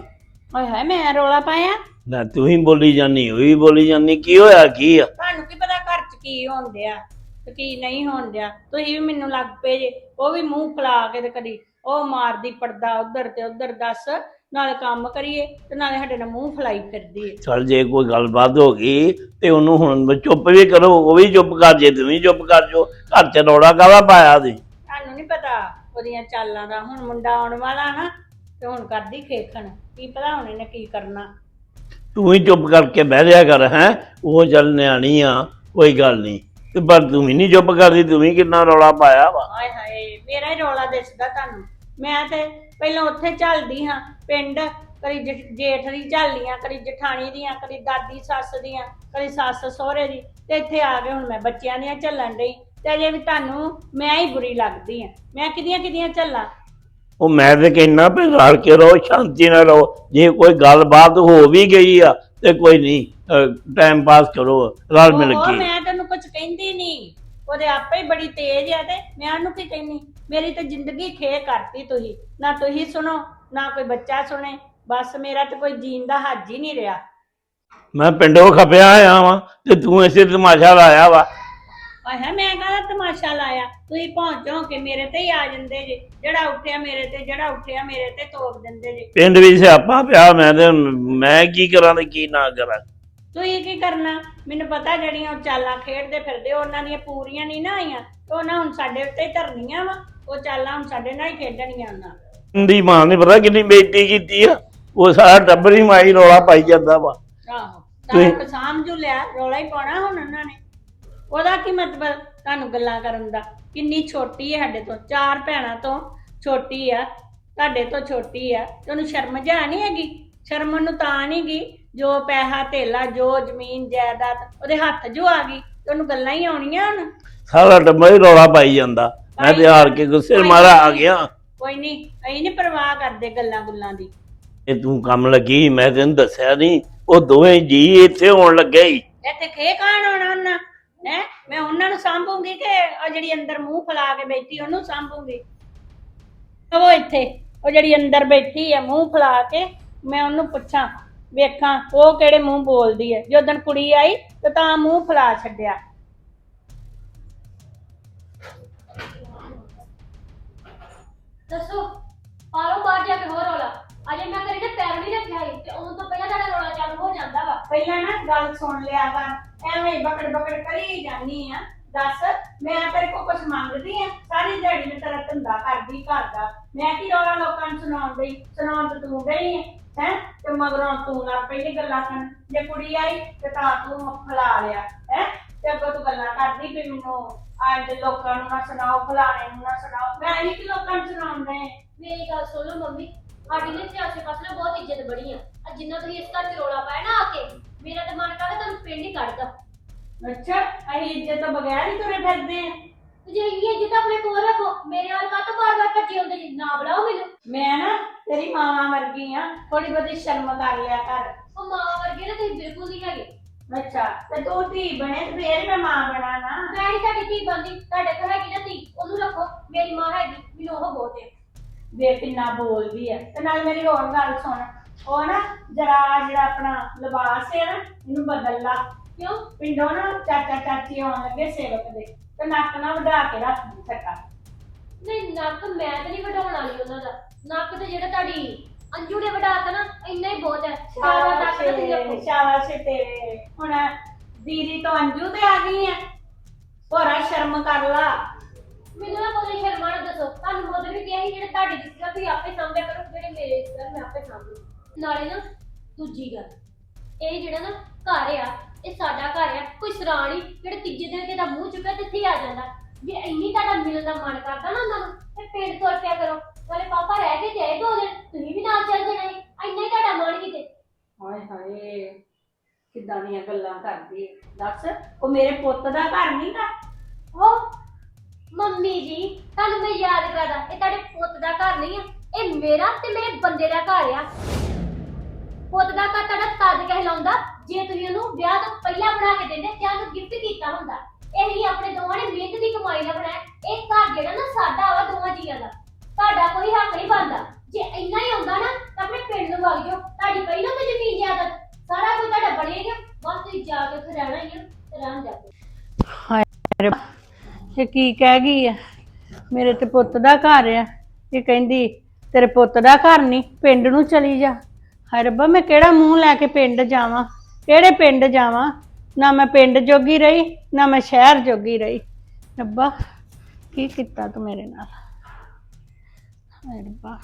ਓਏ ਹਾਏ ਮੈਂ ਰੋਲਾ ਪਾਇਆ? ਨਾ ਤੂੰ ਹੀ ਬੋਲੀ ਜਾਨੀ ਉਹ ਵੀ ਬੋਲੀ ਜਾਨੀ ਕੀ ਹੋਇਆ ਕੀ ਆ? ਤੁਹਾਨੂੰ ਕੀ ਪਤਾ ਘਰ ਚ ਕੀ ਹੋਣ ਡਿਆ ਤੇ ਕੀ ਨਹੀਂ ਹੋਣ ਡਿਆ। ਤੁਸੀਂ ਵੀ ਮੈਨੂੰ ਲੱਗ ਪਏ ਜੇ ਉਹ ਵੀ ਮੂੰਹ ਫਲਾ ਕੇ ਤੇ ਕਦੀ ਉਹ ਮਾਰਦੀ ਪਰਦਾ ਉਧਰ ਤੇ ਉਧਰ ਦੱਸ ਨਾਲੇ ਕੰਮ ਕਰੀਏ ਤੇ ਨਾਲੇ ਸਾਡੇ ਨਾਲ ਮੂੰਹ ਫਲਾਈ ਫਿਰਦੀ ਏ। ਚਲ ਜੇ ਕੋਈ ਗੱਲਬਾਤ ਹੋ ਗਈ ਤੇ ਉਹਨੂੰ ਹੁਣ ਚੁੱਪ ਵੀ ਕਰੋ ਉਹ ਵੀ ਚੁੱਪ ਕਰ ਜੇ ਤੂੰ ਵੀ ਚੁੱਪ ਕਰ ਜੋ ਘਰ ਚ ਰੌਲਾ ਕਾਹਦਾ ਪਾਇਆ ਸੀ? ਤੁਹਾਨੂੰ ਨਹੀਂ ਪਤਾ ਉਹਦੀਆਂ ਚਾਲਾਂ ਦਾ ਹੁਣ ਮੁੰਡਾ ਆਉਣ ਵਾਲਾ ਨਾ ਤੇ ਹੁਣ ਕਰਦੀ ਖੇਖਣ ਕੀ ਪਤਾ ਹੁਣ ਇਹਨੇ ਕੀ ਕਰਨਾ। ਤੂੰ ਹੀ ਚੁੱਪ ਕਰਕੇ ਬਹਿ ਜਾ ਕਰ, ਹੈ? ਉਹ ਚੱਲ ਨਿਆਣੀ ਆ, ਕੋਈ ਗੱਲ ਨਹੀਂ ਤੇ ਪਰ ਤੂੰ ਵੀ ਨਹੀਂ ਚੁੱਪ ਕਰਦੀ, ਤੂੰ ਵੀ ਕਿੰਨਾ ਰੌਲਾ ਪਾਇਆ ਵਾ। ਹਾਏ ਹਾਏ, ਮੇਰਾ ਹੀ ਰੌਲਾ ਦਿਸਦਾ ਤੁਹਾਨੂੰ। ਮੈਂ ਤੇ ਪਹਿਲਾਂ ਉੱਥੇ ਚੱਲਦੀ ਹਾਂ, ਪਿੰਡ, ਕਦੀ ਜੇਠ- ਜੇਠ ਦੀ ਝਾਲੀਆਂ ਕਦੀ ਜਠਾਣੀ ਦੀਆਂ, ਕਦੀ ਦਾਦੀ ਸੱਸ ਦੀਆਂ, ਕਦੀ ਸੱਸ ਸਹੁਰੇ ਦੀ। ਤੇ ਇੱਥੇ ਆ ਕੇ ਹੁਣ ਮੈਂ ਬੱਚਿਆਂ ਦੀਆਂ ਝੱਲਣ ਡਈ। ਤੇ ਅਜੇ ਵੀ ਤੁਹਾਨੂੰ ਮੈਂ ਹੀ ਬੁਰੀ ਲੱਗਦੀ ਆ ਮੈਂ ਕਿਦੀਆਂ ਕਿਦੀਆਂ ਝੱਲਾਂ? ਉਹ ਮੈਂ ਤੇ ਕਹਿਣਾ ਵੀ ਰਲ ਕੇ ਰਹੋ ਸ਼ਾਂਤੀ ਨਾਲ ਰਹੋ। ਜੇ ਕੋਈ ਗੱਲਬਾਤ ਹੋ ਵੀ ਗਈ ਆ ਤੇ ਕੋਈ ਨਹੀਂ ਟਾਈਮ ਪਾਸ ਕਰੋ ਰਲ ਮਿਲ ਉਹ ਕੇ। ਮੈਂ ਤੈਨੂੰ ਕੁਝ ਕਹਿੰਦੀ ਨਹੀਂ ਉਹਦੇ ਆਪੇ ਹੀ ਬੜੀ ਤੇਜ਼ ਆ ਤੇ ਮੈਂ ਉਹਨੂੰ ਕੀ ਕਹਿੰਨੀ ਮੇਰੀ ਤੇ ਜ਼ਿੰਦਗੀ ਖੇ ਕਰਤੀ ਤੁਸੀਂ। ਨਾ ਤੁਸੀਂ ਸੁਣੋ ਨਾ ਕੋਈ ਬੱਚਾ ਸੁਣੇ। ਬਸ ਮੇਰਾ ਤੇ ਕੋਈ ਜੀਣ ਦਾ ਹੱਜ ਹੀ ਨਹੀਂ ਰਿਹਾ। ਮੈਂ ਪਿੰਡੋਂ ਖਪਿਆ ਆਇਆ ਵਾਂ ਤੇ ਤੂੰ ਇਸੇ ਤਮਾਸ਼ਾ ਲਾਇਆ ਵਾ। ਆਹ ਮੈਂ ਕਾਹਦਾ ਤਮਾਸ਼ਾ ਲਾਇਆ? ਤੁਸੀਂ ਪਹੁੰਚੋ ਕਿ ਮੇਰੇ ਤੇ ਹੀ ਆ ਜਾਂਦੇ ਜੇ। ਜਿਹੜਾ ਉੱਠਿਆ ਮੇਰੇ ਤੇ ਜਿਹੜਾ ਉੱਠਿਆ ਮੇਰੇ ਤੇ ਤੋਪ ਦਿੰਦੇ ਜੇ। ਪਿੰਡ ਵੀ ਸਿਆਪਾ ਪਿਆ ਮੈਂ ਤੇ ਮੈਂ ਕੀ ਕਰਾਂ ਤੇ ਕੀ ਨਾ ਕਰਾਂ? ਤੁਸੀਂ ਕੀ ਕਰਨਾ? ਮੈਨੂੰ ਪਤਾ ਜਿਹੜੀਆਂ ਉਹ ਚਾਲਾਂ ਖੇਡਦੇ ਫਿਰਦੇ ਉਹਨਾਂ ਦੀਆਂ ਪੂਰੀਆਂ ਨਹੀਂ ਨਾ ਆਈਆਂ। ਤੇ ਉਹਨਾਂ ਹੁਣ ਸਾਡੇ ਉੱਤੇ ਹੀ ਧਰਨੀਆਂ ਵਾ। ਉਹ ਚਾਲਾਂ ਹੁਣ ਸਾਡੇ ਨਾਲ ਹੀ ਖੇਡਣੀਆਂ ਉਹਨਾਂ। ਦੀ ਮਾਂ ਨੇ ਪਤਾ ਕਿੰਨੀ ਬੇਇੱਜ਼ਤੀ ਕੀਤੀ ਆ? ਉਹ ਸਾਰਾ ਟੱਬਰ ਹੀ ਮਾਈ ਰੌਲਾ ਪਾਈ ਜਾਂਦਾ ਵਾ। ਆਹੋ। ਤੁਸੀਂ- ਤਾਂ ਸਾਂਭ ਲਿਆ ਰੌਲਾ ਹੀ ਪਾਉਣਾ ਹੁਣ ਉਹਨਾਂ ਨੇ। ਉਹਦਾ ਕੀ ਮਤਲਬ ਤੁਹਾਨੂੰ ਗੱਲਾਂ ਕਰਨ ਦਾ? ਕਿੰਨੀ ਛੋਟੀ ਹੈ ਸਾਡੇ ਤੋਂ? ਚਾਰ ਭੈਣਾਂ ਤੋਂ ਛੋਟੀ ਆ ਤੁਹਾਡੇ ਤੋਂ ਛੋਟੀ ਆ। ਤੇ ਉਹਨੂੰ ਸ਼ਰਮ ਜਾ ਨਹੀਂ ਹੈਗੀ? ਸ਼ਰਮ ਉਹਨੂੰ ਤਾਂ ਨਹੀਂ ਗਈ ਜੋ ਪੈਸਾ ਧੇਲਾ ਜੋ ਜ਼ਮੀਨ ਜਾਇਦਾਦ ਉਹਦੇ ਹੱਥ ਜੋ ਆ ਗਈ ਤੇ ਉਹਨੂੰ ਗੱਲਾਂ ਹੀ ਆਉਣੀਆਂ ਹੁਣ? ਸਾਰਾ ਟੱਬਰ ਹੀ ਰੌਲਾ ਪਾਈ ਜਾਂਦਾ। ਮੈਂ ਤੇ ਹਾਰ ਕੇ ਗੁੱਸੇ ਮਾਰਾ ਆ ਗਿਆ। ਕੋਈ ਨਹੀਂ ਅਸੀਂ ਨਹੀਂ ਪਰਵਾਹ ਕਰਦੇ ਗੱਲਾਂ ਗੁੱਲਾਂ ਦੀ। ਇਹ ਤੂੰ ਕੰਮ ਲੱਗੀ ਮੈਂ ਤੈਨੂੰ ਦੱਸਿਆ ਨਹੀਂ ਉਹ ਦੋਵੇਂ ਜੀ ਇੱਥੇ ਹੋਣ ਲੱਗੇ ਇੱਥੇ ਖੇ ਕਾਣ ਆਉਣਾ ਉਹਨਾਂ? ਹੈ? ਮੈਂ ਉਹਨਾਂ ਨੂੰ ਸਾਂਭੂਗੀ ਕਿ ਉਹ ਜਿਹੜੀ ਅੰਦਰ ਮੂੰਹ ਫਲਾ ਕੇ ਬੈਠੀ, ਉਹਨੂੰ ਸਾਂਭੂਗੀ? ਉਹ ਇੱਥੇ, ਉਹ ਜਿਹੜੀ ਅੰਦਰ ਬੈਠੀ ਆ ਮੂੰਹ ਫਲਾ ਕੇ, ਮੈਂ ਉਹਨੂੰ ਪੁੱਛਾਂ, ਵੇਖਾਂ, ਉਹ ਕਿਹੜੇ ਮੂੰਹ ਬੋਲਦੀ ਹੈ? ਜਦੋਂ ਕੁੜੀ ਆਈ, ਤੇ ਤਾਂ ਮੂੰਹ ਫਲਾ ਛੱਡਿਆ। ਦੱਸੋ ਪਾਲੋ ਬਾਹਰ ਜਾ ਕੇ ਹੋਰ ਰੋਲਾ। ਅਜੇ ਮੈਂ ਕਰੀ ਨਾ ਪੈਰ ਨਹੀਂ ਰੱਖਿਆ ਸੀ ਤੇ ਉਦੋਂ ਤੋਂ ਪਹਿਲਾਂ ਤੁਹਾਡਾ ਰੋਲਾ ਚਾਲੂ ਹੋ ਜਾਂਦਾ ਵਾ। ਪਹਿਲਾਂ ਨਾ ਗੱਲ ਸੁਣ ਲਿਆ ਕਰ ਐਵੇਂ ਹੀ ਬਕੜ ਬਕੜ ਕਰੀ ਜਾਨੀ ਆ। ਦੱਸ ਮੈਂ ਤੇਰੇ ਕੋਲ ਕੁਝ ਮੰਗਦੀ ਆ? ਸਾਰੀ ਦਿਹਾੜੀ ਮੈਂ ਤੇਰਾ ਧੰਦਾ ਕਰਦੀ ਘਰ ਦਾ ਮੈਂ ਕੀ ਰੌਲਾ ਲੋਕਾਂ ਨੂੰ ਸੁਣਾਉਣ ਡਈ? ਸੁਣਾਉਣ ਤੇ ਤੂੰ ਗਈ ਹੈ ਹੈ? ਤੇ ਮਗਰੋਂ ਤੂੰ ਲੱਗ ਪਈ ਗੱਲਾਂ ਕਰਨ ਜੇ ਕੁੜੀ ਆਈ ਤੇ ਤਾਂ ਤੂੰ ਮੁੱਖ ਲਾ ਲਿਆ ਹੈ? ਤੇ ਅੱਗੋਂ ਤੂੰ ਗੱਲਾਂ ਕਰਦੀ ਵੀ ਮੈਨੂੰ ਅੱਜ ਲੋਕਾਂ ਨੂੰ ਨਾ ਸੁਣਾਓ ਫਲਾਣੇ ਨੂੰ ਨਾ ਸੁਣਾਓ। ਮੈਂ ਨਹੀਂ ਕਿ ਲੋਕਾਂ ਨੂੰ ਸੁਣਾਉਂਦੇ ਮੇਰੀ ਗੱਲ ਸੁਣ ਮੰਮੀ। ਸਾਡੀ ਨੇ ਇੱਥੇ ਆਸੇ ਪਾਸੇ ਨਾ ਬਹੁਤ ਇੱਜ਼ਤ ਬੜੀ ਆ। ਆ ਜਿੰਨਾ ਤੁਸੀਂ ਇਸ ਘਰ 'ਚ ਰੋਲਾ ਪਾਇਆ ਨਾ ਆ ਕੇ ਮੇਰਾ ਤਾਂ ਮਨ ਕਰਦਾ ਤੁਹਾਨੂੰ ਪਿੰਡ ਹੀ ਕੱਢਦਾ। ਅੱਛਾ ਅਸੀਂ ਇੱਜ਼ਤ ਤੋਂ ਬਗੈਰ ਹੀ ਤੁਰੇ ਫਿਰਦੇ ਆ। ਤੇ ਜੇ ਇੰਨੀ ਇੱਜ਼ਤ ਆਪਣੇ ਕੋਲ ਰੱਖੋ ਮੇਰੇ ਵੱਲ ਕਾਹ ਤੋਂ ਬਾਰ-ਬਾਰ ਭੱਜੇ ਹੁੰਦੇ ਜੀ? ਨਾ ਬੁਲਾਓ ਮੈਨੂੰ। ਮੈਂ ਨਾ ਤੇਰੀ ਮਾਂ ਵਰਗੀ ਆ ਥੋੜੀ ਬਹੁਤੀ ਸ਼ਰਮ ਕਰ ਲਿਆ ਕਰ। ਉਹ ਮਾਂ ਵਰਗੇ ਨਾ ਤੁਸੀਂ ਬਿਲਕੁਲ ਨਹੀਂ ਹੈਗੇ। ਅੱਛਾ ਤੇ ਤੂੰ ਧੀ ਬਣੇ ਤੇ ਫੇਰ ਮੈਂ ਮਾਂ ਬਣਾ ਨਾ ਮੈਂ ਨਹੀਂ ਤੁਹਾਡੀ ਧੀ ਬੰਦੀ ਤੁਹਾਡੇ ਘਰ ਹੈਗੀ ਨਾ ਧੀ ਉਹਨੂੰ ਰੱਖੋ। ਮੇਰੀ ਮਾਂ ਹੈਗੀ ਮੈਨੂੰ ਉਹ ਬਹੁਤ ਹੈ। ਵੇ ਕਿੰਨਾ ਬੋਲਦੀ ਆ। ਤੇ ਨਾਲ ਮੇਰੀ ਹੋਰ ਗੱਲ ਸੁਣ ਉਹ ਨਾ ਜਰਾ ਜਿਹੜਾ ਆਪਣਾ ਲਿਬਾਸ ਹੈ ਨਾ ਇਹਨੂੰ ਬਦਲ ਲਾ। ਕਿਉਂ? ਪਿੰਡੋਂ ਨਾ ਚਾਚਾ ਚਾਚੀ ਆਉਣ ਲੱਗੇ ਸੇਵਕ ਦੇ ਤੇ ਨੱਕ ਨਾ ਵਢਾ ਕੇ ਰੱਖ ਦੀ ਸੱਟਾ। ਨਹੀਂ ਨੱਕ ਮੈਂ ਤਾਂ ਨਹੀਂ ਵਡਾਉਣ ਵਾਲੀ ਉਹਨਾਂ ਦਾ। ਨੱਕ ਤੇ ਜਿਹੜਾ ਤੁਹਾਡੀ ਅੰਜੂ ਨੇ ਵਡਾਤਾ ਨਾ ਇੰਨਾ ਹੀ ਬਹੁਤ ਹੈ। ਸਾਰਾ ਨੱਕ ਤੇ ਤੁਸੀਂ ਰੱਖੋ। ਸ਼ਾਬਾਸ਼ ਏ ਤੇਰੇ। ਹੁਣ ਦੀਦੀ ਤੋਂ ਅੰਜੂ ਤੇ ਆ ਗਈ ਆ। ਹੋਰਾ ਸ਼ਰਮ ਕਰ ਲਾ। ਮੈਨੂੰ ਨਾ ਕੋਈ ਸ਼ਰਮਾ ਨਾ ਦੱਸੋ। ਤੁਹਾਨੂੰ ਮੋਦਰ ਵੀ ਕਿਹਾ ਸੀ ਜਿਹੜੇ ਤੁਹਾਡੇ ਰਿਸ਼ਤੇਦਾਰ ਤੁਸੀਂ ਆਪੇ ਸਾਂਭਿਆ ਕਰੋ ਜਿਹੜੇ ਮੇਰੇ ਰਿਸ਼ਤੇਦਾਰ ਮੈਂ ਆਪੇ ਸਾਂਭ ਲੂ ਨਾਲੇ ਨਾ ਦੂਜੀ ਗੱਲ ਇਹ ਜਿਹੜਾ ਨਾ ਘਰ ਆ ਇਹ ਸਾਡਾ ਘਰ ਆ ਕੋਈ ਸਰਾਣੀ ਜਿਹੜੇ ਤੀਜੇ ਦਿਨ ਕਿਦਾ ਮੂੰਹ ਚੁੱਕਿਆ ਤੇ ਇੱਥੇ ਹੀ ਆ ਜਾਂਦਾ। ਜੇ ਇੰਨੀ ਤੁਹਾਡਾ ਮਿਲਣ ਦਾ ਮਨ ਕਰਦਾ ਨਾ ਉਹਨਾਂ ਨੂੰ ਤੇ ਪਿੰਡ ਤੁਰ ਪਿਆ ਕਰੋ। ਨਾਲੇ ਪਾਪਾ ਰਹਿ ਕੇ ਜਾਏ ਦੋ ਦਿਨ ਤੁਸੀਂ ਵੀ ਨਾਲ ਚੱਲ ਜਾਣਾ ਸੀ। ਇੰਨਾ ਹੀ ਤੁਹਾਡਾ ਮਨ ਕਿਤੇ। ਹਾਏ ਹਾਏ ਕਿੱਦਾਂ ਦੀਆਂ ਗੱਲਾਂ ਕਰਦੀ ਹੈ। ਦੱਸ ਉਹ ਮੇਰੇ ਪੁੱਤ ਦਾ ਘਰ ਨਹੀਂ ਗਾ? ਉਹ ਮੰਮੀ ਜੀ, ਤੁਹਾਨੂੰ ਮੈਂ ਯਾਦ ਕਰਾਦਾ, ਇਹ ਤੁਹਾਡੇ ਪੁੱਤ ਦਾ ਘਰ ਨਹੀਂ ਆ, ਇਹ ਮੇਰਾ ਤੇ ਮੇਰੇ ਬੰਦੇ ਦਾ ਘਰ ਆ। ਪੁੱਤ ਦਾ ਘਰ ਤੁਹਾਡਾ ਤਦ ਕਹਿਲਾਉਂਦਾ ਜੇ ਤੁਸੀਂ ਉਹਨੂੰ ਵਿਆਹ ਤੋਂ ਪਹਿਲਾਂ ਬਣਾ ਕੇ ਦਿੰਦੇ, ਜਾਂ ਉਹਨੂੰ ਗਿਫਟ ਕੀਤਾ ਹੁੰਦਾ। ਇਹ ਹੀ ਆਪਣੇ ਦੋਵਾਂ ਨੇ ਮਿਹਨਤ ਦੀ ਕਮਾਈ ਨਾਲ ਬਣਾਇਆ। ਇਹ ਘਰ ਜਿਹੜਾ ਨਾ ਸਾਡਾ ਵਾ, ਦੋਵਾਂ ਜੀਆਂ ਦਾ। ਤੁਹਾਡਾ ਕੋਈ ਹੱਕ ਨਹੀਂ ਬਣਦਾ। ਜੇ ਇੰਨਾ ਹੀ ਆਉਂਦਾ ਨਾ, ਤਾਂ ਆਪਣੇ ਪਿੰਡ ਨੂੰ ਵਗ ਜਾਓ। ਤੁਹਾਡੀ ਪਹਿਲਾਂ ਤਾਂ ਜ਼ਮੀਨ ਜ਼ਿਆਦਾ ਸਾਰਾ ਕੁਝ ਤੁਹਾਡਾ ਬਣੇਗਾ ਬਸ ਤੁਸੀਂ ਜਾ ਕੇ ਉੱਥੇ ਰਹਿਣਾ ਹੀ ਆ, ਤੇ ਰਹਿਣ ਜਾ ਕੇ ਇਹ ਕੀ ਕਹਿ ਗਈ ਆ? ਮੇਰੇ ਤੇ ਪੁੱਤ ਦਾ ਘਰ ਆ। ਇਹ ਕਹਿੰਦੀ, ਤੇਰੇ ਪੁੱਤ ਦਾ ਘਰ ਨਹੀਂ, ਪਿੰਡ ਨੂੰ ਚਲੀ ਜਾ। ਹਾਏ ਰੱਬਾ, ਮੈਂ ਕਿਹੜਾ ਮੂੰਹ ਲੈ ਕੇ ਪਿੰਡ ਜਾਵਾਂ? ਕਿਹੜੇ ਪਿੰਡ ਜਾਵਾਂ? ਨਾ ਮੈਂ ਪਿੰਡ ਜੋਗੀ ਰਹੀ, ਨਾ ਮੈਂ ਸ਼ਹਿਰ ਜੋਗੀ ਰਹੀ। ਰੱਬਾ, ਕੀ ਕੀਤਾ ਤੂੰ ਮੇਰੇ ਨਾਲ? ਹਾਏ ਰੱਬਾ।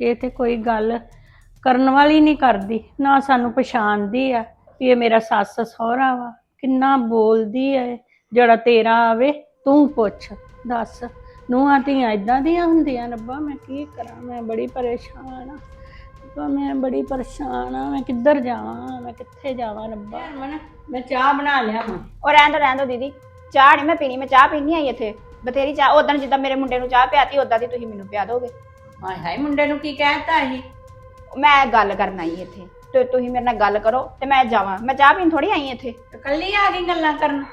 ਇਹ ਤੇ ਕੋਈ ਗੱਲ ਕਰਨ ਵਾਲੀ ਨਹੀਂ ਕਰਦੀ, ਨਾ ਸਾਨੂੰ ਪਛਾਣਦੀ ਆ ਵੀ ਇਹ ਮੇਰਾ ਸੱਸ ਸਹੁਰਾ ਵਾ। ਕਿੰਨਾ ਬੋਲਦੀ ਐ ਜਿਹੜਾ ਤੇਰਾ ਆਵੇ ਤੂੰ ਪੁੱਛ ਦੱਸ। ਨੂੰਹਾਂ ਧੀਆਂ ਇਦਾਂ ਦੀਆਂ ਹੁੰਦੀਆਂ ਰੱਬਾ ਮੈਂ ਕੀ ਕਰਾਂ? ਮੈਂ ਬੜੀ ਪਰੇਸ਼ਾਨ ਆ। ਰੱਬਾ ਮੈਂ ਬੜੀ ਪਰੇਸ਼ਾਨ ਆ ਮੈਂ ਕਿੱਧਰ ਜਾਵਾਂ? ਮੈਂ ਕਿੱਥੇ ਜਾਵਾਂ ਰੱਬਾ? ਮੈਂ ਮੈਂ ਚਾਹ ਬਣਾ ਲਿਆ ਹਾਂ ਉਹ ਰਹਿਣ ਦੋ ਰਹਿਣ ਦੋ ਦੀਦੀ। ਚਾਹ ਨਹੀਂ ਮੈਂ ਪੀਣੀ ਮੈਂ ਚਾਹ ਪੀਣੀ ਆਈ ਇੱਥੇ। ਬਥੇਰੀ ਚਾਹ ਉਦੋਂ ਜਿੱਦਾਂ ਮੇਰੇ ਮੁੰਡੇ ਨੂੰ ਚਾਹ ਪਿਆਤੀ ਉਦਾਂ ਦੀ ਤੁਸੀਂ ਮੈਨੂੰ ਪਿਆ ਦੋਗੇ। ਹਾਏ ਹਾਏ ਮੁੰਡੇ ਨੂੰ ਕੀ ਕਹਿਤਾ ਸੀ? ਮੈਂ ਗੱਲ ਕਰਨ ਆਈ ਇੱਥੇ। ਤੇ ਤੁਸੀਂ ਮੇਰੇ ਨਾਲ ਗੱਲ ਕਰੋ ਤੇ ਮੈਂ ਜਾਵਾਂ। ਮੈਂ ਚਾਹ ਪੀਣ ਥੋੜੀ ਆਈ ਇੱਥੇ। ਕੱਲੀ ਆ ਗਈ ਗੱਲਾਂ ਕਰਨ।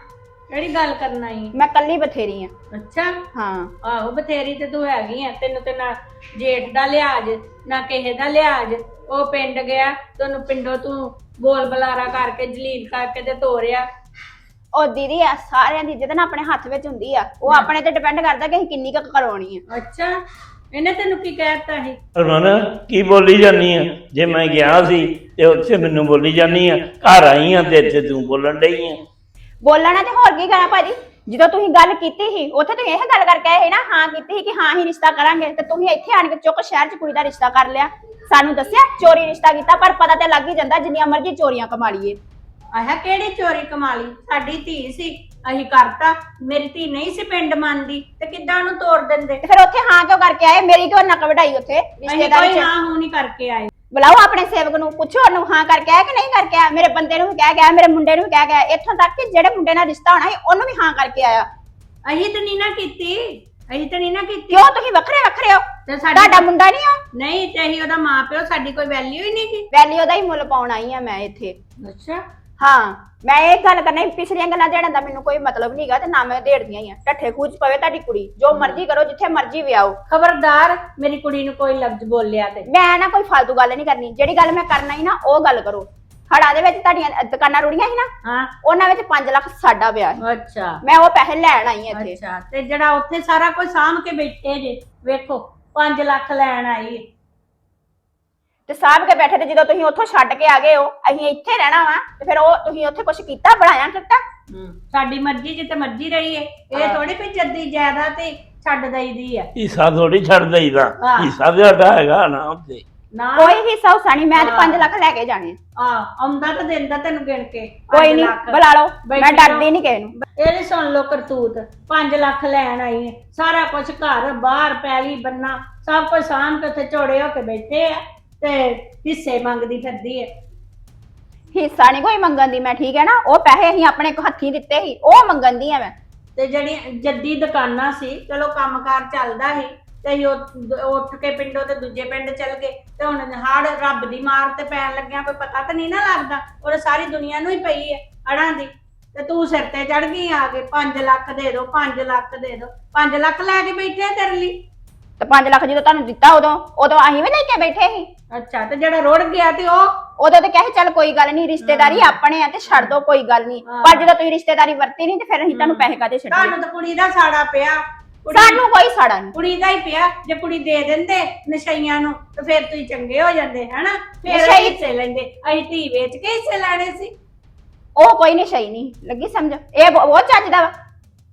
ਕਿਹੜੀ ਗੱਲ ਕਰਨ ਆਈ ਮੈਂ ਕੱਲੀ ਬਥੇਰੀ ਆ। ਅੱਛਾ? ਹਾਂ। ਆਹੋ ਬਥੇਰੀ ਤੇ ਤੂੰ ਹੈਗੀ ਆ। ਤੈਨੂੰ ਤੇ ਨਾ ਜੇਠ ਦਾ ਲਿਹਾਜ਼ ਨਾ ਕਿਸੇ ਦਾ ਲਿਹਾਜ਼ ਉਹ ਪਿੰਡ ਗਿਆ ਤੈਨੂੰ ਪਿੰਡੋਂ ਤੂੰ ਬੋਲ ਬਲਾਰਾ ਕਰਕੇ ਜਲੀਲ ਕਰਕੇ ਤੇ ਤੋਰਿਆ। ਉਹ ਦੀਦੀ ਆ ਸਾਰਿਆਂ ਦੀ ਇੱਜ਼ਤ ਨਾ ਆਪਣੇ ਹੱਥ ਵਿੱਚ ਹੁੰਦੀ ਆ। ਉਹ ਆਪਣੇ ਤੇ ਡਿਪੈਂਡ ਕਰਦਾ ਕਿ ਅਸੀਂ ਕਿੰਨੀ ਕੁ ਕਰਵਾਉਣੀ ਆ। ਅੱਛਾ। ਇਹਨੇ ਤੈਨੂੰ ਕੀ ਕਹਿਤਾ ਸੀ? ਰਮਨ ਕੀ ਬੋਲੀ ਜਾਨੀ ਆ? ਜੇ ਮੈਂ ਗਿਆ ਸੀ ਤੇ ਉੱਥੇ ਮੈਨੂੰ ਬੋਲੀ ਜਾਨੀ ਆ। ਘਰ ਆਈ ਆ ਤੇ ਇੱਥੇ ਤੂੰ ਬੋਲਣ ਡਈ ਆ। ਬੋਲਣਾ ਤੇ ਹੋਰ ਕੀ ਕਰਾਂ ਭਾਜੀ? ਜਦੋਂ ਤੁਸੀਂ ਗੱਲ ਕੀਤੀ ਸੀ ਉੱਥੇ ਤੁਸੀਂ ਇਹ ਗੱਲ ਕਰਕੇ ਆਏ ਸੀ ਨਾ ਹਾਂ ਕੀਤੀ ਸੀ ਕਿ ਹਾਂ ਹੀ ਰਿਸ਼ਤਾ ਕਰਾਂਗੇ ਤੇ ਤੁਸੀਂ ਇੱਥੇ ਆਣ ਕੇ ਚੁੱਕ ਸ਼ਹਿਰ 'ਚ ਕੁੜੀ ਦਾ ਰਿਸ਼ਤਾ ਕਰ ਲਿਆ। ਸਾਨੂੰ ਦੱਸਿਆ ਚੋਰੀ ਰਿਸ਼ਤਾ ਕੀਤਾ ਪਰ ਪਤਾ ਤੇ ਲੱਗ ਹੀ ਜਾਂਦਾ ਜਿੰਨੀਆਂ ਮਰਜ਼ੀ ਚੋਰੀਆਂ ਕਮਾ ਲਈਏ। ਆਹ ਕਿਹੜੀ ਚੋਰੀ ਕਮਾਲੀ ਸਾਡੀ ਧੀ ਸੀ ਅਸੀਂ ਕਰਤਾ। ਮੇਰੀ ਧੀ ਨਹੀਂ ਸੀ ਪਿੰਡ ਮੰਨਦੀ ਤੇ ਕਿੱਦਾਂ ਉਹਨੂੰ ਤੋੜ ਦਿੰਦੇ? ਤੇ ਫਿਰ ਉੱਥੇ ਹਾਂ ਕਿਉਂ ਕਰਕੇ ਆਏ? ਮੇਰੀ ਕਿਉਂ ਨੱਕ ਵਢਾਈ ਉੱਥੇ ਅਸੀਂ ਰਿਸ਼ਤੇਦਾਰੀ ਕੋਈ 'ਚ? ਹਾਂ ਹੂੰ ਨਹੀਂ ਕਰਕੇ ਆਏ। ਬੁਲਾਓ ਆਪਣੇ ਸੇਵਕ ਨੂੰ ਪੁੱਛੋ ਉਹਨੂੰ ਹਾਂ ਕਰਕੇ ਆਇਆ ਕਿ ਨਹੀਂ ਕਰਕੇ ਆਇਆ ਮੇਰੇ ਬੰਦੇ ਨੂੰ ਵੀ ਕਹਿ ਗਿਆ ਮੇਰੇ ਮੁੰਡੇ ਨੂੰ ਵੀ ਕਹਿ ਗਿਆ। ਇੱਥੋਂ ਤੱਕ ਕਿ ਜਿਹੜੇ ਮੁੰਡੇ ਨਾਲ ਰਿਸ਼ਤਾ ਹੋਣਾ ਸੀ ਉਹਨੂੰ ਵੀ ਹਾਂ ਕਰਕੇ ਆਇਆ। ਅਸੀਂ ਤਾਂ ਨਹੀਂ ਨਾ ਕੀਤੀ। ਅਸੀਂ ਤਾਂ ਨਹੀਂ ਨਾ ਕੀਤੀ। ਕਿਉਂ? ਤੁਸੀਂ ਵੱਖਰੇ ਵੱਖਰੇ ਹੋ। ਤੇ ਸਾਡੀ ਤੁਹਾਡਾ ਮੁੰਡਾ ਨਹੀਂ ਹੋ ਨਹੀਂ ਤੇ ਅਸੀਂ ਉਹਦਾ ਮਾਪਿਓ ਸਾਡੀ ਕੋਈ ਵੈਲਿਊ ਹੀ ਨਹੀਂ ਕੀ ਵੈਲੀ ਉਹਦਾ ਹੀ ਮੁੱਲ ਪਾਉਣ ਆਈ ਆ ਮੈਂ ਇੱਥੇ। ਅੱਛਾ। ਹਾਂ ਮੈਂ ਇਹ ਗੱਲ ਕਰਨੀ ਪਿਛਲੀਆਂ ਗੱਲਾਂ ਦੇਣ ਦਾ ਮੈਨੂੰ ਕੋਈ ਮਤਲਬ ਨਹੀਂਗਾ ਤੇ ਨਾ ਮੈਂ ਦੇੜਦੀਆਂ ਹੀ ਆ। ਖੂਚ ਪਵੇ ਤੁਹਾਡੀ ਕੁੜੀ ਜੋ ਮਰਜ਼ੀ ਕਰੋ ਜਿੱਥੇ ਮਰਜ਼ੀ ਵਿਆਹੋ। ਖਬਰਦਾਰ ਮੇਰੀ ਕੁੜੀ ਨੂੰ ਕੋਈ ਲਫ਼ਜ਼ ਬੋਲਿਆ ਤੇ। ਮੈਂ ਨਾ ਕੋਈ ਫालतू ਗੱਲ ਨਹੀਂ ਕਰਨੀ ਜਿਹੜੀ ਗੱਲ ਮੈਂ ਕਰਨਾ ਹੀ ਨਾ ਉਹ ਗੱਲ ਕਰੋ। ਹੜਾਂ ਦੇ ਵਿੱਚ ਤੁਹਾਡੀਆਂ ਦੁਕਾਨਾਂ ਰੁੜੀਆਂ ਸੀ ਨਾ ਹਾਂ। ਉਹਨਾਂ ਵਿੱਚ 5 ਲੱਖ ਸਾਡਾ ਪਿਆ ਸੀ। ਅੱਛਾ। ਮੈਂ ਉਹ ਪੈਸੇ ਲੈਣ ਆਈ ਹਾਂ ਇੱਥੇ। ਅੱਛਾ ਤੇ ਜਿਹੜਾ ਉੱਥੇ ਸਾਰਾ ਕੁਝ ਸਾਂਭ ਕੇ ਬੈਠੇ ਜੇ ਵੇਖੋ 5 ਲੱਖ ਲੈਣ ਆਈ। ਤੇ ਸਾਹਬ ਕੇ ਬੈਠੇ ਤੇ ਜਦੋਂ ਤੁਸੀਂ ਉੱਥੋਂ ਛੱਡ ਕੇ ਆ ਗਏ ਹੋ ਅਸੀਂ ਇੱਥੇ ਰਹਿਣਾ ਵਾ ਤੇ ਫਿਰ ਉਹ ਤੁਸੀਂ ਉੱਥੇ ਕੁਝ ਕੀਤਾ ਬਣਾਇਆ ਕੀਤਾ ਸਾਡੀ ਮਰਜ਼ੀ ਜਿੱਤੇ ਮਰਜ਼ੀ ਰਹੀ ਹੈ ਇਹ। ਥੋੜੀ ਵੀ ਜੱਦੀ ਜਾਇਦਾਦ ਤੇ ਛੱਡ ਦਈਦੀ ਹੈ ਹਿੱਸਾ ਥੋੜੀ ਛੱਡ ਦਈਦਾ ਹਾਂ। ਹਿੱਸਾ ਤੇ ਸਾਡਾ ਹੈਗਾ ਨਾ ਉੱਤੇ ਨਾ ਕੋਈ ਹਿੱਸਾ ਹੁਸਾ ਨਹੀਂ ਮੈਂ ਤੇ ਹਾਂ। 5 ਲੱਖ ਲੈ ਕੇ ਜਾਣੇ ਆ। ਆ ਆਉਂਦਾ ਤਾਂ ਦਿੰਦਾ ਤੈਨੂੰ ਗਿਣ ਕੇ ਕੋਈ ਪੰਜ ਨਹੀਂ ਲੱਖ। ਬੁਲਾ ਲਓ ਬੈਠੀ ਮੈਂ ਡਰਦੀ। ਨਹੀਂ ਕਿਸੇ ਨੂੰ ਇਹਦੀ ਸੁਣ ਲੋ ਕਰਤੂਤ 5 ਲੱਖ ਲੈਣ ਆਈ ਹੈ ਸਾਰਾ ਕੁਝ ਘਰ ਬਾਹਰ ਪੈਲੀ ਬੰਨਾ ਸਭ ਕੁਝ ਸਾਂਭ ਕੇ ਉੱਥੇ ਝੋੜੇ ਹੋ ਕੇ ਬੈਠੇ ਆ ਤੇ ਹਿੱਸੇ ਮੰਗਦੀ ਫਿਰਦੀ ਹੈ ਹਿੱਸਾ ਨਹੀਂ ਕੋਈ ਮੰਗਣ ਦੀ ਮੈਂ ਠੀਕ ਹੈ ਨਾ ਉਹ ਪੈਸੇ ਅਸੀਂ ਆਪਣੇ ਕੋ ਹੱਥੀਂ ਦਿੱਤੇ ਸੀ ਉਹ ਮੰਗਣ ਦੀ ਆ ਮੈਂ। ਤੇ ਜਿਹੜੀ ਜੱਦੀ ਦੁਕਾਨਾਂ ਸੀ ਚਲੋ ਕੰਮਕਾਰ ਚੱਲਦਾ ਸੀ ਤੇ ਅਸੀਂ ਉੱਠ- ਉੱਠ ਕੇ ਪਿੰਡੋਂ ਤੇ ਦੂਜੇ ਪਿੰਡ ਚੱਲ ਗਏ ਤੇ ਹੁਣ ਹੜ ਰੱਬ ਦੀ ਮਾਰ ਤੇ ਪੈਣ ਲੱਗਿਆ ਕੋਈ ਪਤਾ ਤਾਂ ਨਹੀਂ ਨਾ ਲੱਗਦਾ ਉਹ ਸਾਰੀ ਦੁਨੀਆ ਨੂੰ ਹੀ ਪਈ ਹੈ ਅੜਾਂ ਦੀ। ਤੇ ਤੂੰ ਸਿਰ ਤੇ ਚੜ ਗਈ ਆ ਕੇ 5 ਲੱਖ ਦੇ ਦਿਓ 5 ਲੱਖ ਦੇ ਦਿਓ 5 ਲੱਖ ਲੈ ਕੇ ਬੈਠੇ ਆ ਤੇਰੇ ਲਈ। ਤੇ 5 ਲੱਖ ਜਦੋਂ ਤੁਹਾਨੂੰ ਦਿੱਤਾ ਉਦੋਂ ਉਦੋਂ ਅਸੀਂ ਵੀ ਲੈ ਕੇ ਬੈਠੇ ਸੀ। ਅੱਛਾ ਤੇ ਜਿਹੜਾ ਰੁੜ ਗਿਆ ਤੇ ਉਹ? ਉਦੋਂ ਤੇ ਕਹੇ ਚੱਲ ਕੋਈ ਗੱਲ ਨਹੀਂ ਰਿਸ਼ਤੇਦਾਰੀ ਆਪਣੇ ਆ ਤੇ ਛੱਡ ਦੋ ਕੋਈ ਗੱਲ ਨਹੀਂ। ਹਾਂ। ਪਰ ਜਦੋਂ ਤੁਸੀਂ ਰਿਸ਼ਤੇਦਾਰੀ ਵਰਤੀ ਨਹੀਂ ਤੇ ਫਿਰ ਅਸੀਂ ਤੁਹਾਨੂੰ ਪੈਸੇ ਕਾਦੇ ਛੱਡੀਏ? ਤੁਹਾਨੂੰ ਤਾਂ ਕੁੜੀ ਦਾ ਸਾੜਾ ਪਿਆ। ਕੁੜੀ- ਸਾਨੂੰ ਕੋਈ ਸਾੜਾ ਨਹੀਂ। ਕੁੜੀ ਦਾ ਹੀ ਪਿਆ। ਜੇ ਕੁੜੀ ਦੇ ਦਿੰਦੇ ਨਸ਼ਈਆਂ ਨੂੰ ਤੇ ਫਿਰ ਤੁਸੀਂ ਚੰਗੇ ਹੋ ਜਾਂਦੇ ਹਨਾ? ਫਿਰ ਨਸ਼ਈ- ਅਸੀਂ ਹਿੱਸੇ ਲੈਂਦੇ। ਅਸੀਂ ਧੀ ਵੇਚ ਕੇ ਹਿੱਸੇ ਲੈਣੇ ਸੀ। ਉਹ ਕੋਈ ਨਹੀਂ ਸਹੀ ਨਹੀਂ। ਲੱਗੀ ਸਮਝ? ਇਹ ਬਹੁ- ਬਹੁਤ ਚੱਜਦਾ ਵਾ।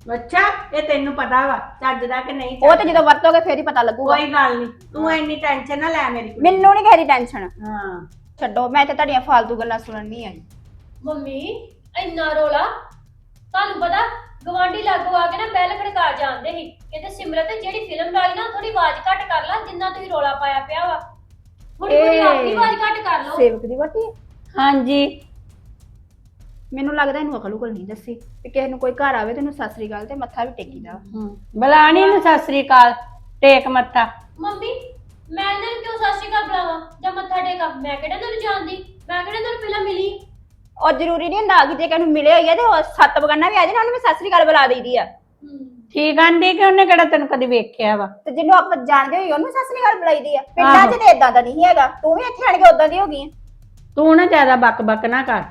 ਅੱਛਾ ਇਹ ਤੈਨੂੰ ਪਤਾ ਵਾ ਚੱਜ ਦਾ ਕਿ ਨਹੀਂ ਉਹ ਤੇ ਜਦੋਂ ਵਰਤੋਗੇ ਫੇਰ ਹੀ ਪਤਾ ਲੱਗੂਗਾ। ਕੋਈ ਗੱਲ ਨਹੀਂ ਤੂੰ ਇੰਨੀ ਟੈਨਸ਼ਨ ਨਾ ਲੈ ਮੇਰੀ ਕੁੜੀ। ਮੈਨੂੰ ਨਹੀਂ ਦੀ ਟੈਨਸ਼ਨ ਹਾਂ। ਛੱਡੋ ਮੈਂ ਤੇ ਤੁਹਾਡੀਆਂ ਫਾਲਤੂ ਗੱਲਾਂ ਸੁਣਨ ਨਹੀਂ ਆਈ ਮੰਮੀ ਇੰਨਾ ਰੋਲਾ? ਤੁਹਾਨੂੰ ਪਤਾ ਗਵਾਂਢੀ ਲਾਗੋ ਆ ਕੇ ਨਾ ਬੈਲ ਖੜਕਾ ਜਾਂਦੇ ਸੀ। ਕਹਿੰਦੇ ਸਿਮਰਤ ਜਿਹੜੀ ਫਿਲਮ ਲਾਈ ਨਾ ਥੋੜੀ ਆਵਾਜ਼ ਘੱਟ ਕਰ ਲਾ ਜਿੰਨਾ ਤੁਸੀਂ ਰੋਲਾ ਪਾਇਆ ਪਿਆ ਵਾ। ਥੋੜੀ ਥੋੜੀ ਏ। ਆਪਣੀ ਆਵਾਜ਼ ਘੱਟ ਕਰ ਲਓ। ਸੇਵਕ ਦੀ ਵਟੀ ਹਾਂਜੀ। ਮੈਨੂੰ ਲੱਗਦਾ ਇਹਨੂੰ ਅਕਲ ਉਕਲ ਨਹੀਂ ਦੱਸੀ। ਤੇ ਕਿਸੇ ਨੂੰ ਕੋਈ ਘਰ ਆਵੇ ਤੇ ਇਹਨੂੰ ਸਤਿ ਸ੍ਰੀ ਅਕਾਲ ਤੇ ਮੱਥਾ ਵੀ ਟੇਕੀਦਾ ਵਾ। ਬੁਲਾਣੀ ਨੂੰ ਸਤਿ ਸ੍ਰੀ ਅਕਾਲ ਟੇਕ ਮੱਥਾ। ਮੰਮੀ ਮੈਂ ਇਹਨਾਂ ਨੂੰ ਕਿਉਂ ਸਤਿ ਸ਼੍ਰੀ ਅਕਾਲ ਬੁਲਾਵਾਂ? ਜਾਂ ਮੱਥਾ ਟੇਕਾਂ? ਮੈਂ ਕਿਹੜਾ ਤੁਹਾਨੂੰ ਜਾਣਦੀ ਮੈਂ ਕਿਹੜਾ ਤੁਹਾਨੂੰ ਪਹਿਲਾਂ ਮਿਲੀ? ਉਹ ਜ਼ਰੂਰੀ ਨਹੀਂ ਹੁੰਦਾ ਕਿ ਜੇ ਕਿਸੇ ਨੂੰ ਮਿਲੇ ਹੋਈ ਆ ਤੇ ਉਹ ਸੱਤ ਬਗਾਨਾ ਵੀ ਆ ਜਾਣਾ ਉਹਨੂੰ ਵੀ ਸਤਿ ਸ੍ਰੀ ਅਕਾਲ ਬੁਲਾ ਦਈਦੀ ਆ। ਠੀਕ ਆਂਦੀ ਕਿ ਉਹਨੇ ਕਿਹੜਾ ਤੈਨੂੰ ਕਦੀ ਵੇਖਿਆ ਵਾ? ਤੇ ਜਿਹਨੂੰ ਆਪਾਂ ਜਾਣਦੇ ਹੋਈ ਉਹਨੂੰ ਸਤਿ ਸ੍ਰੀ ਅਕਾਲ ਬੁਲਾਈਦੀ ਆ। ਪਿੰਡਾਂ। 'ਚ ਤੇ ਇਦਾਂ ਦਾ ਨਹੀਂ ਹੈਗਾ। ਤੂੰ ਵੀ ਇੱਥੇ ਆਣ ਕੇ ਉਦਾਂ ਦੀ ਹੋ ਗਈ ਆ। ਤੂੰ ਨਾ ਜ਼ਿਆਦਾ ਬੱਕ ਬੱਕ ਨਾ ਕਰ।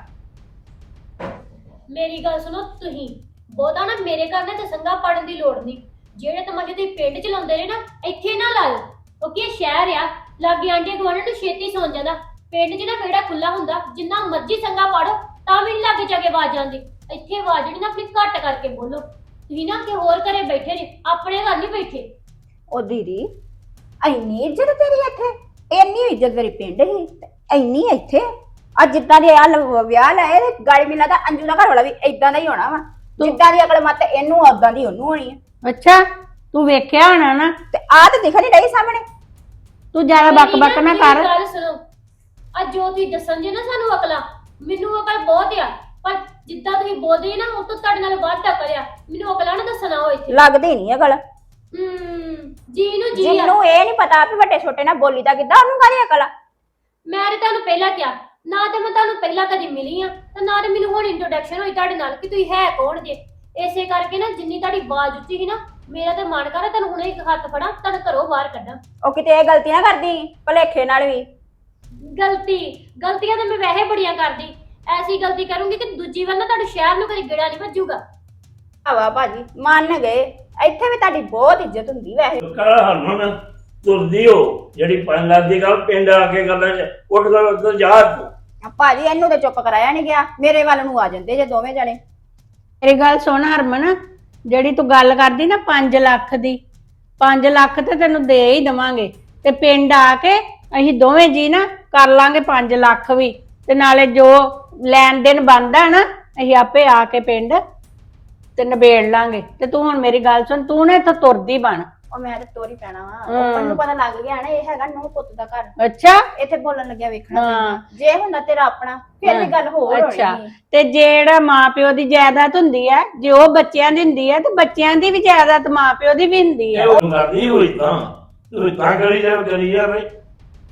ਮੇਰੀ ਗੱਲ ਸੁਣੋ ਤੁਸੀਂ। ਬਹੁਤਾ ਨਾ ਮੇਰੇ ਕਰਨੇ ਤੇ ਸੰਗਾ ਪੜਨ ਦੀ ਲੋੜ ਨਹੀਂ। ਜਿਹੜੇ ਤਮਾਸ਼ੇ ਤੁਸੀਂ ਪਿੰਡ ਚ ਲਾਉਂਦੇ ਨੇ ਨਾ, ਇੱਥੇ ਨਾ ਲਾਓ ਕਿਉਂਕਿ ਇਹ ਸ਼ਹਿਰ ਆ, ਲਾਗੇ ਆਂਡੇ ਗਵਾਂਢ ਨੂੰ ਛੇਤੀ ਸੌਂ ਜਾਂਦਾ। ਪਿੰਡ 'ਚ ਨਾ ਵਿਹੜਾ ਖੁੱਲਾ ਹੁੰਦਾ, ਜਿੰਨਾ ਮਰਜ਼ੀ ਸੰਗਾ ਪੜੋ, ਤਾਂ ਵੀ ਨੀ ਲਾਗੇ ਜਾ ਕੇ ਆਵਾਜ਼ ਆਉਂਦੀ। ਇੱਥੇ ਆਵਾਜ਼ ਜਿਹੜੀ ਨਾ ਆਪਣੀ ਘੱਟ ਕਰਕੇ ਬੋਲੋ। ਤੁਸੀਂ ਨਾ ਕਿ ਹੋਰ ਘਰੇ ਬੈਠੇ ਨੇ, ਆਪਣੇ ਘਰ ਨਹੀਂ ਬੈਠੇ। ਉਹ ਦੀਦੀ, ਇੰਨੀ ਇੱਜ਼ਤ ਤੇਰੀ ਇੱਥੇ? ਇੰਨੀ ਇੱਜ਼ਤ ਤੇਰੀ ਪਿੰਡ ਹੀ ਇੰਨੀ ਇੱਥੇ? ਆ ਜਿੱਦਾਂ ਦੇ ਆ ਲ- ਵਿਆਹ ਲਾਏ ਤੇ ਗਾੜੀ ਮਿਲਾ ਤਾਂ ਅੰਜੂ ਦਾ ਘਰ ਵਾਲਾ ਵੀ ਇਦਾਂ ਦਾ ਹੀ ਹੋਣਾ ਵਾ। ਜਿੱਦਾਂ ਦੀ ਅਕਲ ਮਤ ਇਹਨੂੰ ਉਦਾਂ ਦੀ ਉਹਨੂੰ ਹੋਣੀ ਆ। ਅੱਛਾ ਤੂੰ ਵੇਖਿਆ ਹੋਣਾ ਨਾ? ਤੇ ਆ ਤੇ ਦਿਖ ਨਹੀਂ ਰਹੀ ਸਾਹਮਣੇ। ਤੂੰ ਜ਼ਿਆਦਾ ਬੱਕ ਬੱਕ ਨਾ ਕਰ। ਗੱਲ ਸੁਣੋ। ਆ ਜੋ ਤੁਸੀਂ ਦੱਸਣ ਜੇ ਨਾ ਸਾਨੂੰ ਅਕਲਾਂ ਮੈਨੂੰ ਅਕਲ ਬਹੁਤ ਆ। ਪਰ ਜਿੱਦਾਂ ਤੁਸੀਂ ਬੋਲਦੇ ਨਾ ਉਹ ਤੋਂ ਤੁਹਾਡੇ ਨਾਲ ਵੱਧ ਅਕਲ ਆ ਮੈਨੂੰ ਅਕਲਾਂ ਨਾ ਦੱਸਣਾ ਹੋ ਇੱਥੇ। ਲੱਗਦੀ ਨਹੀਂ ਅਕਲ ਹੂੰ ਜੀ ਨੂੰ ਜੀ ਆ। ਜਿਹਨੂੰ ਇਹ ਨਹੀਂ ਪਤਾ ਵੀ ਵੱਡੇ ਛੋਟੇ ਨਾਲ ਬੋਲੀ ਦਾ ਕਿੱਦਾਂ ਉਹਨੂੰ ਕਾਹਦੀ ਅਕਲ ਆ? ਮੈਂ ਤੇ ਤੁਹਾਨੂੰ ਪਹਿਲਾਂ ਕਿਹਾ ਨਾ ਤੇ ਮੈਂ ਤੁਹਾਨੂੰ ਪਹਿਲਾਂ ਕਦੀ ਮਿਲੀ ਆ ਤੇ ਨਾ ਤੇ ਮੈਨੂੰ ਹੁਣ ਇੰਟਰੋਡਕਸ਼ਨ ਹੋਈ ਤੁਹਾਡੇ ਨਾਲ ਕਿ ਤੁਸੀਂ ਹੈ ਕੌਣ ਜੇ। ਇਸੇ ਕਰਕੇ ਨਾ ਜਿੰਨੀ ਤੁਹਾਡੀ ਆਵਾਜ਼ ਉੱਚੀ ਸੀ ਨਾ ਮੇਰਾ ਤੇ ਮਨ ਕਰ ਤੁਹਾਨੂੰ ਹੁਣੇ ਇੱਕ ਹੱਥ ਫੜਾਂ ਤੁਹਾਨੂੰ ਘਰੋਂ ਬਾਹਰ ਕੱਢਾਂ। ਉਹ ਕਿਤੇ ਇਹ ਗਲਤੀਆਂ ਕਰਦੀ ਭਲੇਖੇ ਨਾਲ ਵੀ। ਗਲਤੀ ਗਲਤੀਆਂ ਤਾਂ ਮੈਂ ਵੈਸੇ ਬੜੀਆਂ ਕਰਦੀ। ਐਸੀ ਗਲਤੀ ਕਰੂੰਗੀ ਕਿ ਦੂਜੀ ਵਾਰ ਨਾ ਤੁਹਾਡੇ ਸ਼ਹਿਰ ਨੂੰ ਕਦੀ ਗੇੜਾ ਨਹੀਂ ਵੱਜੂਗਾ। ਹਵਾ ਭਾਜੀ ਮੰਨ ਗਏ ਇੱਥੇ ਵੀ ਤੁਹਾਡੀ ਬਹੁਤ ਇੱਜ਼ਤ ਹੁੰਦੀ ਵੈਸੇ। ਕਰ ਹਰਮਨ? ਤੁਰਦੀ ਹੋ ਜਿਹੜੀ ਪੰਜ ਲੱਖ ਦੀ ਗੱਲ ਪਿੰਡ ਆ ਕੇ ਗੱਲਾਂ ਚ ਉੱਠ ਕਰ ਉੱਧਰ ਜਾ ਤੂੰ। ਭਾਜੀ, ਇਹਨੂੰ ਤੇ ਚੁੱਪ ਕਰਾਇਆ ਨਹੀਂ ਗਿਆ। ਮੇਰੇ ਵੱਲ ਨੂੰ ਆ ਜਾਂਦੇ ਜੇ ਦੋਵੇਂ ਜਣੇ। ਮੇਰੀ ਗੱਲ ਸੁਣ ਹਰਮਨ, ਜਿਹੜੀ ਤੂੰ ਗੱਲ ਕਰਦੀ ਨਾ 5 ਲੱਖ ਦੀ 5 ਲੱਖ ਤੇ ਤੈਨੂੰ ਦੇ ਹੀ ਦਵਾਂਗੇ। ਤੇ ਪਿੰਡ ਆ ਕੇ ਅਸੀਂ ਦੋਵੇਂ ਜੀ ਨਾ ਕਰ ਲਾਂਗੇ 5 ਲੱਖ ਵੀ। ਤੇ ਨਾਲੇ ਜੋ ਲੈਣ ਦੇਣ ਬਣਦਾ ਨਾ, ਅਸੀਂ ਆਪੇ ਆ ਕੇ ਪਿੰਡ ਤੇ ਨਿਬੇੜ ਲਾਂਗੇ। ਤੇ ਤੂੰ ਹੁਣ ਮੇਰੀ ਗੱਲ ਸੁਣ, ਤੂੰ ਨਾ ਇੱਥੋਂ ਤੁਰਦੀ ਬਣ। ਉਹ ਮੈਂ ਤੇ ਤੋਰੀ ਪੈਣਾ ਵਾ। ਉਹ ਮੈਨੂੰ ਪਤਾ ਲੱਗ ਗਿਆ ਨਾ ਇਹ ਹੈਗਾ ਨੌ ਪੁੱਤ ਦਾ ਘਰ। ਅੱਛਾ। ਇੱਥੇ ਬੋਲਣ ਲੱਗਿਆ ਵੇਖਣਾ ਹਾਂ। ਪੈਂਦਾ। ਜੇ ਹੁੰਦਾ ਤੇਰਾ ਆਪਣਾ ਫਿਰ ਵੀ ਗੱਲ ਹੋਰ ਅੱਛਾ। ਹੋਣੀ ਤੇ ਜਿਹੜਾ ਮਾਪਿਓ ਦੀ ਜਾਇਦਾਦ ਹੁੰਦੀ ਹੈ ਜੇ ਉਹ ਬੱਚਿਆਂ ਦੀ ਹੁੰਦੀ ਹੈ ਤੇ ਬੱਚਿਆਂ ਦੀ ਵੀ ਜਾਇਦਾਦ ਮਾਪਿਓ ਦੀ ਵੀ ਹੁੰਦੀ ਹੈ। ਉਹ ਕਰਦੀ ਹੋਈ ਤਾਂ। ਤੂੰ ਤਾਂ ਕਰੀ ਜਾ ਕਰੀ ਜਾ ਬਈ।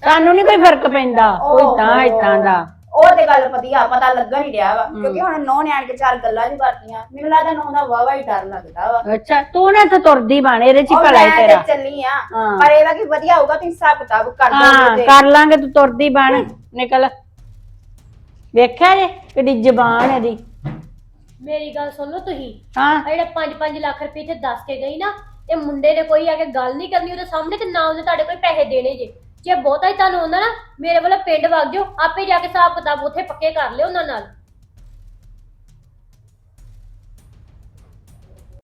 ਸਾਨੂੰ ਨਹੀਂ ਕੋਈ ਫ਼ਰਕ ਪੈਂਦਾ। ਕੋਈ ਤਾਂ ਇਦਾਂ ਦਾ। ਉਹ ਤੇ ਗੱਲ ਵਧੀਆ ਪਤਾ ਲੱਗਾ ਨਹੀਂ ਰਿਹਾ ਵਾ ਕਿਉਂਕਿ ਹੁਣ ਨੌ ਨਿਆਣ ਕੇ ਚਾਰ ਗੱਲਾਂ ਵੀ ਕਰਦੀਆਂ ਮੈਨੂੰ ਲੱਗਦਾ ਨੌ ਦਾ ਵਾਵਾ ਹੀ ਡਰ ਲੱਗਦਾ ਵਾ। ਅੱਛਾ ਤੂੰ ਨਾ ਇੱਥੇ ਤੁਰਦੀ ਬਣ ਇਹਦੇ ਚ ਹੀ ਭਲਾ ਹੀ ਮੈਂ ਤੇ ਤੇਰਾ ਚੱਲੀ ਆ ਹਾਂ। ਪਰ ਇਹਦਾ ਕੀ ਵਧੀਆ ਹੋਊਗਾ ਤੁਸੀਂ ਹਿਸਾਬ ਕਿਤਾਬ ਕਰ ਹਾਂ ਦੋਗੇ ਕਰ ਲਾਂਗੇ ਤੂੰ ਤੁਰਦੀ ਬਣ ਨਿਕਲ। ਵੇਖਿਆ ਜੇ ਕਿੱਡੀ ਜ਼ਬਾਨ ਇਹਦੀ। ਮੇਰੀ ਗੱਲ ਸੁਣ ਲਓ ਤੁਸੀਂ। ਹਾਂ। ਆ ਜਿਹੜਾ 5-5 ਲੱਖ ਰੁਪਏ ਤੇ ਦੱਸ ਕੇ ਗਈ ਨਾ ਇਹ ਮੁੰਡੇ ਨੇ ਕੋਈ ਆ ਕੇ ਗੱਲ ਨਹੀਂ ਕਰਨੀ ਉਹਦੇ ਸਾਹਮਣੇ ਤੇ ਨਾ ਉਹਨੇ ਤੁਹਾਡੇ ਕੋਈ ਪੈਸੇ ਦੇਣੇ ਜੇ। ਜੇ ਬਹੁਤਾ ਹੀ ਤੁਹਾਨੂੰ ਹੁੰਦਾ ਨਾ, ਮੇਰੇ ਵੱਲੋਂ ਪਿੰਡ ਵਗ ਜਾਓ, ਆਪੇ ਜਾ ਕੇ ਹਿਸਾਬ ਕਿਤਾਬ ਉੱਥੇ ਪੱਕੇ ਕਰ ਲਿਓ ਉਹਨਾਂ ਨਾਲ।